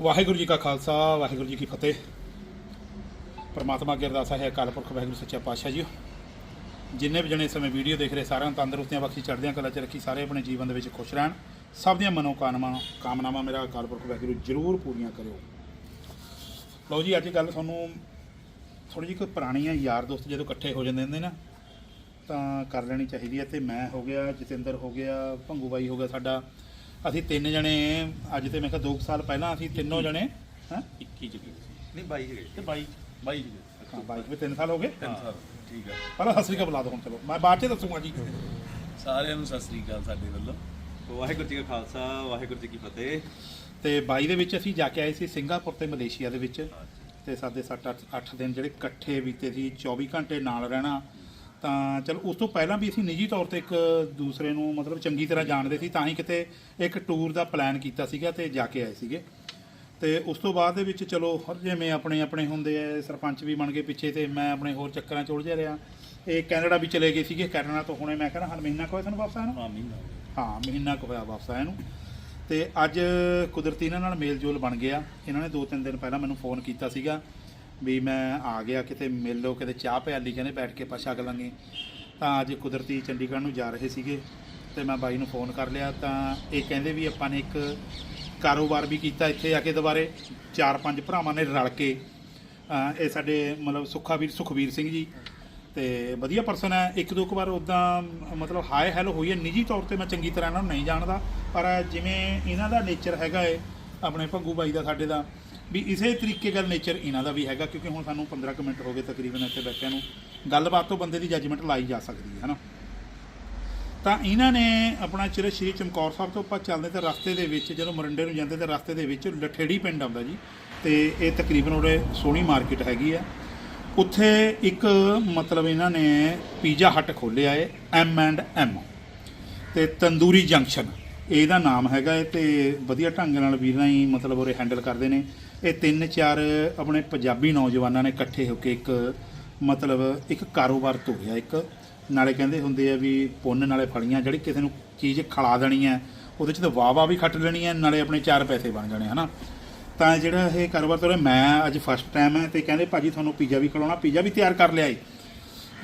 ਵਾਹਿਗੁਰੂ ਜੀ ਕਾ ਖਾਲਸਾ, ਵਾਹਿਗੁਰੂ ਜੀ ਕੀ ਫਤਿਹ। ਪਰਮਾਤਮਾ ਅੱਗੇ ਅਰਦਾਸ ਹੈ, ਅਕਾਲ ਪੁਰਖ, ਵਾਹਿਗੁਰੂ ਸੱਚਾ ਪਾਤਸ਼ਾਹ ਜੀ ਜਿੰਨੇ ਵੀ ਜਣੇ ਇਸ ਸਮੇਂ ਵੀਡੀਓ ਦੇਖ ਰਹੇ, ਸਾਰਿਆਂ ਨੂੰ ਤੰਦਰੁਸਤੀਆਂ ਬਖਸ਼ੀ ਚੜ੍ਹਦੀਆਂ ਕਲਾ ਚ ਰੱਖੀ, ਸਾਰੇ ਆਪਣੇ ਜੀਵਨ ਦੇ ਵਿੱਚ ਖੁਸ਼ ਰਹਿਣ। ਸਭ ਦੀਆਂ ਮਨੋ ਕਾਮਨਾਵਾਂ ਕਾਮਨਾਵਾਂ ਮੇਰਾ ਅਕਾਲ ਪੁਰਖ, ਵਾਹਿਗੁਰੂ ਜ਼ਰੂਰ ਪੂਰੀਆਂ ਕਰਿਓ। ਲਓ ਜੀ, ਅੱਜ ਗੱਲ ਤੁਹਾਨੂੰ ਥੋੜੀ ਜਿਹੀ ਕੋਈ ਪੁਰਾਣੀ ਆ ਯਾਰ ਦੋਸਤ ਜਦੋਂ ਇਕੱਠੇ ਹੋ ਜਾਂਦੇ ਹੁੰਦੇ ਨਾ, ਤਾਂ ਕਰ ਲੈਣੀ ਚਾਹੀਦੀ ਹੈ। ਤੇ ਮੈਂ ਹੋ ਗਿਆ, ਜਤਿੰਦਰ ਹੋ ਗਿਆ, ਭੰਗੂ ਬਾਈ ਹੋ ਗਿਆ ਸਾਡਾ। ਅਸੀਂ ਤਿੰਨ ਜਣੇ ਅੱਜ ਤੇ ਮੈਂ ਕਿਹਾ 2 ਸਾਲ ਪਹਿਲਾਂ ਅਸੀਂ ਤਿੰਨੋਂ ਜਣੇ ਹਾਂ? 21 ਚ ਗਏ ਨਹੀਂ ਬਾਈ ਹੈਗੇ ਤੇ 22 22 ਚ ਗਏ ਹਾਂ ਬਾਈਕ ਵੀ 3 ਸਾਲ ਹੋ ਗਏ? ਤਿੰਨ ਸਾਲ ਠੀਕ ਹੈ ਪਹਿਲਾਂ ਸਤਿ ਸ੍ਰੀ ਅਕਾਲ ਬੁਲਾ ਦੋ ਹੁਣ ਚਲੋ। ਮੈਂ ਬਾਅਦ ਚ ਦੱਸੂਗਾ ਜੀ। ਸਾਰਿਆਂ ਨੂੰ ਸਤਿ ਸ੍ਰੀ ਅਕਾਲ ਸਾਡੇ ਵੱਲੋਂ। ਵਾਹਿਗੁਰੂ ਜੀ ਕਾ ਖਾਲਸਾ ਵਾਹਿਗੁਰੂ ਜੀ ਕੀ ਫਤਿਹ। ਤੇ ਬਾਈ ਦੇ ਵਿੱਚ ਅਸੀਂ ਜਾ ਕੇ ਆਏ ਸੀ ਸਿੰਗਾਪੁਰ ਤੇ ਮਲੇਸ਼ੀਆ ਦੇ ਵਿੱਚ। ਤੇ ਸਾਡੇ 7 8 ਦਿਨ ਜਿਹੜੇ ਇਕੱਠੇ ਬੀਤੇ ਸੀ 24 ਘੰਟੇ ਨਾਲ ਰਹਿਣਾ। ਤਾਂ ਚਲੋ ਉਸ ਤੋਂ ਪਹਿਲਾਂ ਵੀ ਅਸੀਂ ਨਿੱਜੀ ਤੌਰ ਤੇ ਇੱਕ ਦੂਸਰੇ ਨੂੰ ਮਤਲਬ ਚੰਗੀ ਤਰ੍ਹਾਂ ਜਾਣਦੇ ਸੀ ਤਾਂ ਹੀ ਕਿਤੇ ਇੱਕ ਟੂਰ ਦਾ ਪਲਾਨ ਕੀਤਾ ਸੀਗਾ ਤੇ ਜਾ ਕੇ ਆਏ ਸੀਗੇ। ਤੇ ਉਸ ਤੋਂ ਬਾਅਦ ਦੇ ਵਿੱਚ ਚਲੋ ਹਰ ਜਿਵੇਂ ਆਪਣੇ ਆਪਣੇ ਹੁੰਦੇ ਆ ਸਰਪੰਚ ਵੀ ਬਣ ਗਏ ਪਿੱਛੇ ਤੇ ਮੈਂ ਆਪਣੇ ਹੋਰ ਚੱਕਰਾਂ ਚ ਉਲਝਿਆ ਰਿਹਾ। ਇਹ ਕੈਨੇਡਾ ਵੀ ਚਲੇ ਗਏ ਸੀਗੇ ਕੈਨੇਡਾ ਤੋਂ ਹੁਣੇ ਮੈਂ ਕਹਿੰਦਾ ਹਰ ਮਹੀਨਾ ਕੋਈ ਤੁਹਾਨੂੰ ਵਾਪਸ ਆਇਆ ਨੂੰ ਹਾਂ ਮਹੀਨਾ ਹੋ ਮਹੀਨਾ ਕੁ ਹੋਇਆ ਵਾਪਸ ਆਇਆ ਨੂੰ। ਤੇ ਅੱਜ ਕੁਦਰਤੀ ਇਹਨਾਂ ਨਾਲ ਮੇਲ ਜੋਲ ਬਣ ਗਿਆ। ਇਹਨਾਂ ਨੇ ਦੋ ਤਿੰਨ ਦਿਨ ਪਹਿਲਾਂ ਮੈਨੂੰ ਫੋਨ ਕੀਤਾ ਸੀਗਾ। ਵੀ ਮੈਂ ਆ ਗਿਆ ਕਿਤੇ ਮਿਲ ਲਓ, ਕਿਤੇ ਚਾਹ ਪਿਆਲੀ ਕਹਿੰਦੇ ਬੈਠ ਕੇ ਆਪਾਂ ਛਕ ਲਾਂਗੇ ਤਾਂ ਅੱਜ ਕੁਦਰਤੀ ਚੰਡੀਗੜ੍ਹ ਨੂੰ ਜਾ ਰਹੇ ਸੀਗੇ ਤੇ ਮੈਂ ਬਾਈ ਨੂੰ ਫੋਨ ਕਰ ਲਿਆ। ਤਾਂ ਇਹ ਕਹਿੰਦੇ ਵੀ ਆਪਾਂ ਨੇ ਇੱਕ ਕਾਰੋਬਾਰ ਵੀ ਕੀਤਾ ਇੱਥੇ ਆ ਕੇ ਦੁਬਾਰੇ। ਚਾਰ ਪੰਜ ਭਰਾਵਾਂ ਨੇ ਰਲ ਕੇ ਇਹ ਸਾਡੇ ਮਤਲਬ ਸੁਖਾਵੀਰ, ਸੁਖਵੀਰ ਸਿੰਘ ਜੀ। ਤੇ ਵਧੀਆ ਪਰਸਨ ਹੈ। ਇੱਕ ਦੋ ਕੁ ਵਾਰ ਉਦਾਂ ਮਤਲਬ ਹਾਈ ਹੈਲੋ ਹੋਈ ਹੈ। ਨਿੱਜੀ ਤੌਰ ਤੇ ਮੈਂ ਚੰਗੀ ਤਰ੍ਹਾਂ ਇਹਨਾਂ ਨੂੰ ਨਹੀਂ ਜਾਣਦਾ। ਪਰ ਜਿਵੇਂ ਇਹਨਾਂ ਦਾ ਨੇਚਰ ਹੈਗਾ ਏ, ਆਪਣੇ ਭੰਗੂ ਬਾਈ ਦਾ, ਸਾਡੇ ਦਾ ਵੀ ਇਸੇ ਤਰੀਕੇ ਗੱਲ ਨੇਚਰ ਇਹਨਾਂ ਦਾ ਵੀ ਹੈਗਾ, ਕਿਉਂਕਿ ਹੁਣ ਸਾਨੂੰ 15 ਕੁ ਮਿੰਟ ਹੋ ਗਏ ਤਕਰੀਬਨ ਇੱਥੇ ਬੈਠਿਆਂ ਨੂੰ। ਗੱਲਬਾਤ ਤੋਂ ਬੰਦੇ ਦੀ ਜੱਜਮੈਂਟ ਲਾਈ ਜਾ ਸਕਦੀ ਹੈ, ਹਨਾ? ਤਾਂ ਇਹਨਾਂ ਨੇ ਆਪਣਾ ਚਿਰ ਸ਼੍ਰੀ ਚਮਕੌਰ ਸਾਹਿਬ ਤੋਂ ਆਪਾਂ ਚੱਲਦੇ ਤੇ ਰਸਤੇ ਦੇ ਵਿੱਚ, ਜਦੋਂ ਮਰਿੰਡੇ ਨੂੰ ਜਾਂਦੇ ਤੇ ਰਸਤੇ ਦੇ ਵਿੱਚ ਲਠੇੜੀ ਪਿੰਡ ਆਉਂਦਾ ਜੀ, ਤੇ ਇਹ ਤਕਰੀਬਨ ਉਹਦੇ ਸੋਹਣੀ ਮਾਰਕੀਟ ਹੈਗੀ ਆ। ਉੱਥੇ ਇੱਕ ਮਤਲਬ ਇਹਨਾਂ ਨੇ ਪੀਜ਼ਾ ਹੱਟ ਖੋਲ੍ਹਿਆ ਏ ਐਮ ਐਂਡ ਐਮ ਤੇ ਤੰਦੂਰੀ ਜੰਕਸ਼ਨ। ਇਹਦਾ ਨਾਮ ਹੈਗਾ ਏ ਤੇ ਵਧੀਆ ਢੰਗ ਨਾਲ ਵੀਰਾਂ ਹੀ ਮਤਲਬ ਉਹਰੇ ਹੈਂਡਲ ਕਰਦੇ ਨੇ। ਇਹ ਤਿੰਨ ਚਾਰ ਆਪਣੇ ਪੰਜਾਬੀ ਨੌਜਵਾਨਾਂ ਨੇ ਇਕੱਠੇ ਹੋ ਕੇ ਇੱਕ ਮਤਲਬ ਇੱਕ ਕਾਰੋਬਾਰ ਤੋਰਿਆ ਇੱਕ। ਨਾਲੇ ਕਹਿੰਦੇ ਹੁੰਦੇ ਆ ਵੀ ਪੁੰਨ ਨਾਲੇ ਫਲੀਆਂ, ਜਿਹੜੀ ਕਿਸੇ ਨੂੰ ਚੀਜ਼ ਖਲਾ ਦੇਣੀ ਹੈ, ਉਹਦੇ ਚ ਤਾਂ ਵਾਹ ਵਾਹ ਵੀ ਖੱਟ ਲੈਣੀ ਹੈ, ਨਾਲੇ ਆਪਣੇ ਚਾਰ ਪੈਸੇ ਬਣ ਜਾਣੇ, ਹਨਾ? ਤਾਂ ਜਿਹੜਾ ਇਹ ਕਾਰੋਬਾਰ ਤੋਰਿਆ ਮੈਂ ਅੱਜ ਫਸਟ ਟਾਈਮ ਹੈ ਤੇ ਕਹਿੰਦੇ ਭਾਜੀ ਤੁਹਾਨੂੰ ਪੀਜ਼ਾ ਵੀ ਖਿਲਾਉਣਾ, ਪੀਜ਼ਾ ਵੀ ਤਿਆਰ ਕਰ ਲਿਆ ਏ।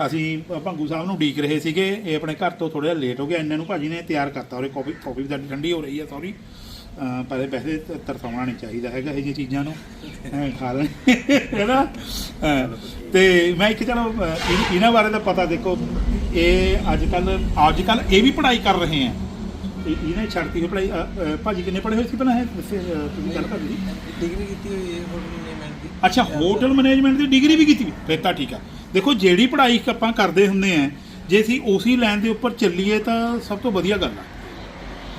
ਅਸੀਂ ਭੰਗੂ ਸਾਹਿਬ ਨੂੰ ਉਡੀਕ ਰਹੇ ਸੀਗੇ, ਇਹ ਆਪਣੇ ਘਰ ਤੋਂ ਥੋੜਾ ਜਿਹਾ ਲੇਟ ਹੋ ਗਿਆ, ਇੰਨੇ ਨੂੰ ਭਾਜੀ ਨੇ ਤਿਆਰ ਕਰਤਾ ਉਹਰੇ ਕਾਫੀ ਕਾਫੀ ਵੀ ਸਾਡੀ ਠੰਡੀ ਹੋ ਰਹੀ ਹੈ ਸੌਰੀ ਵੈਸੇ ਤ- ਤਰਸਾਉਣਾ ਨਹੀਂ ਚਾਹੀਦਾ ਹੈਗਾ ਇਹ ਜਿਹੀਆਂ ਚੀਜ਼ਾਂ ਨੂੰ। ਖਾ ਲੈਣ। ਹੈਨਾ ਤੇ ਮੈਂ ਇੱਕ ਚਲੋ ਇਹਨਾਂ ਬਾਰੇ ਤਾਂ ਪਤਾ ਦੇਖੋ ਇਹ ਅੱਜ ਕੱਲ ਅੱਜ ਕੱਲ ਇਹ ਵੀ ਪੜ੍ਹਾਈ ਕਰ ਰਹੇ ਆ ਇਹ- ਇਹਨੇ ਛੱਡਤੀ ਹੋਈ ਪੜ੍ਹਾਈ ਭਾਜੀ ਕਿੰਨੇ ਪੜ੍ਹੇ ਹੋਏ ਸੀ ਪਹਿਲਾਂ ਅਹ, ਤੁਸੀਂ ਗੱਲ ਕਰਦੇ ਸੀ ਡਿਗਰੀ ਕੀਤੀ ਹੋਈ ਹੈ ਹੋਟਲ ਮੈਨੇਜਮੈਂਟ ਦੀ। ਅੱਛਾ ਹੋਟਲ ਮੈਨੇਜਮੈਂਟ ਦੀ ਡਿਗਰੀ ਵੀ ਕੀਤੀ ਫਿਰ ਤਾਂ ਠੀਕ ਆ। ਦੇਖੋ ਜਿਹੜੀ ਪੜ੍ਹਾਈ ਆਪਾਂ ਕਰਦੇ ਹੁੰਦੇ ਆ ਜੇ ਅਸੀਂ ਉਸੇ ਲਾਈਨ ਦੇ ਉੱਪਰ ਚੱਲੀਏ ਤਾਂ ਸਭ ਤੋਂ ਵਧੀਆ ਗੱਲ ਆ।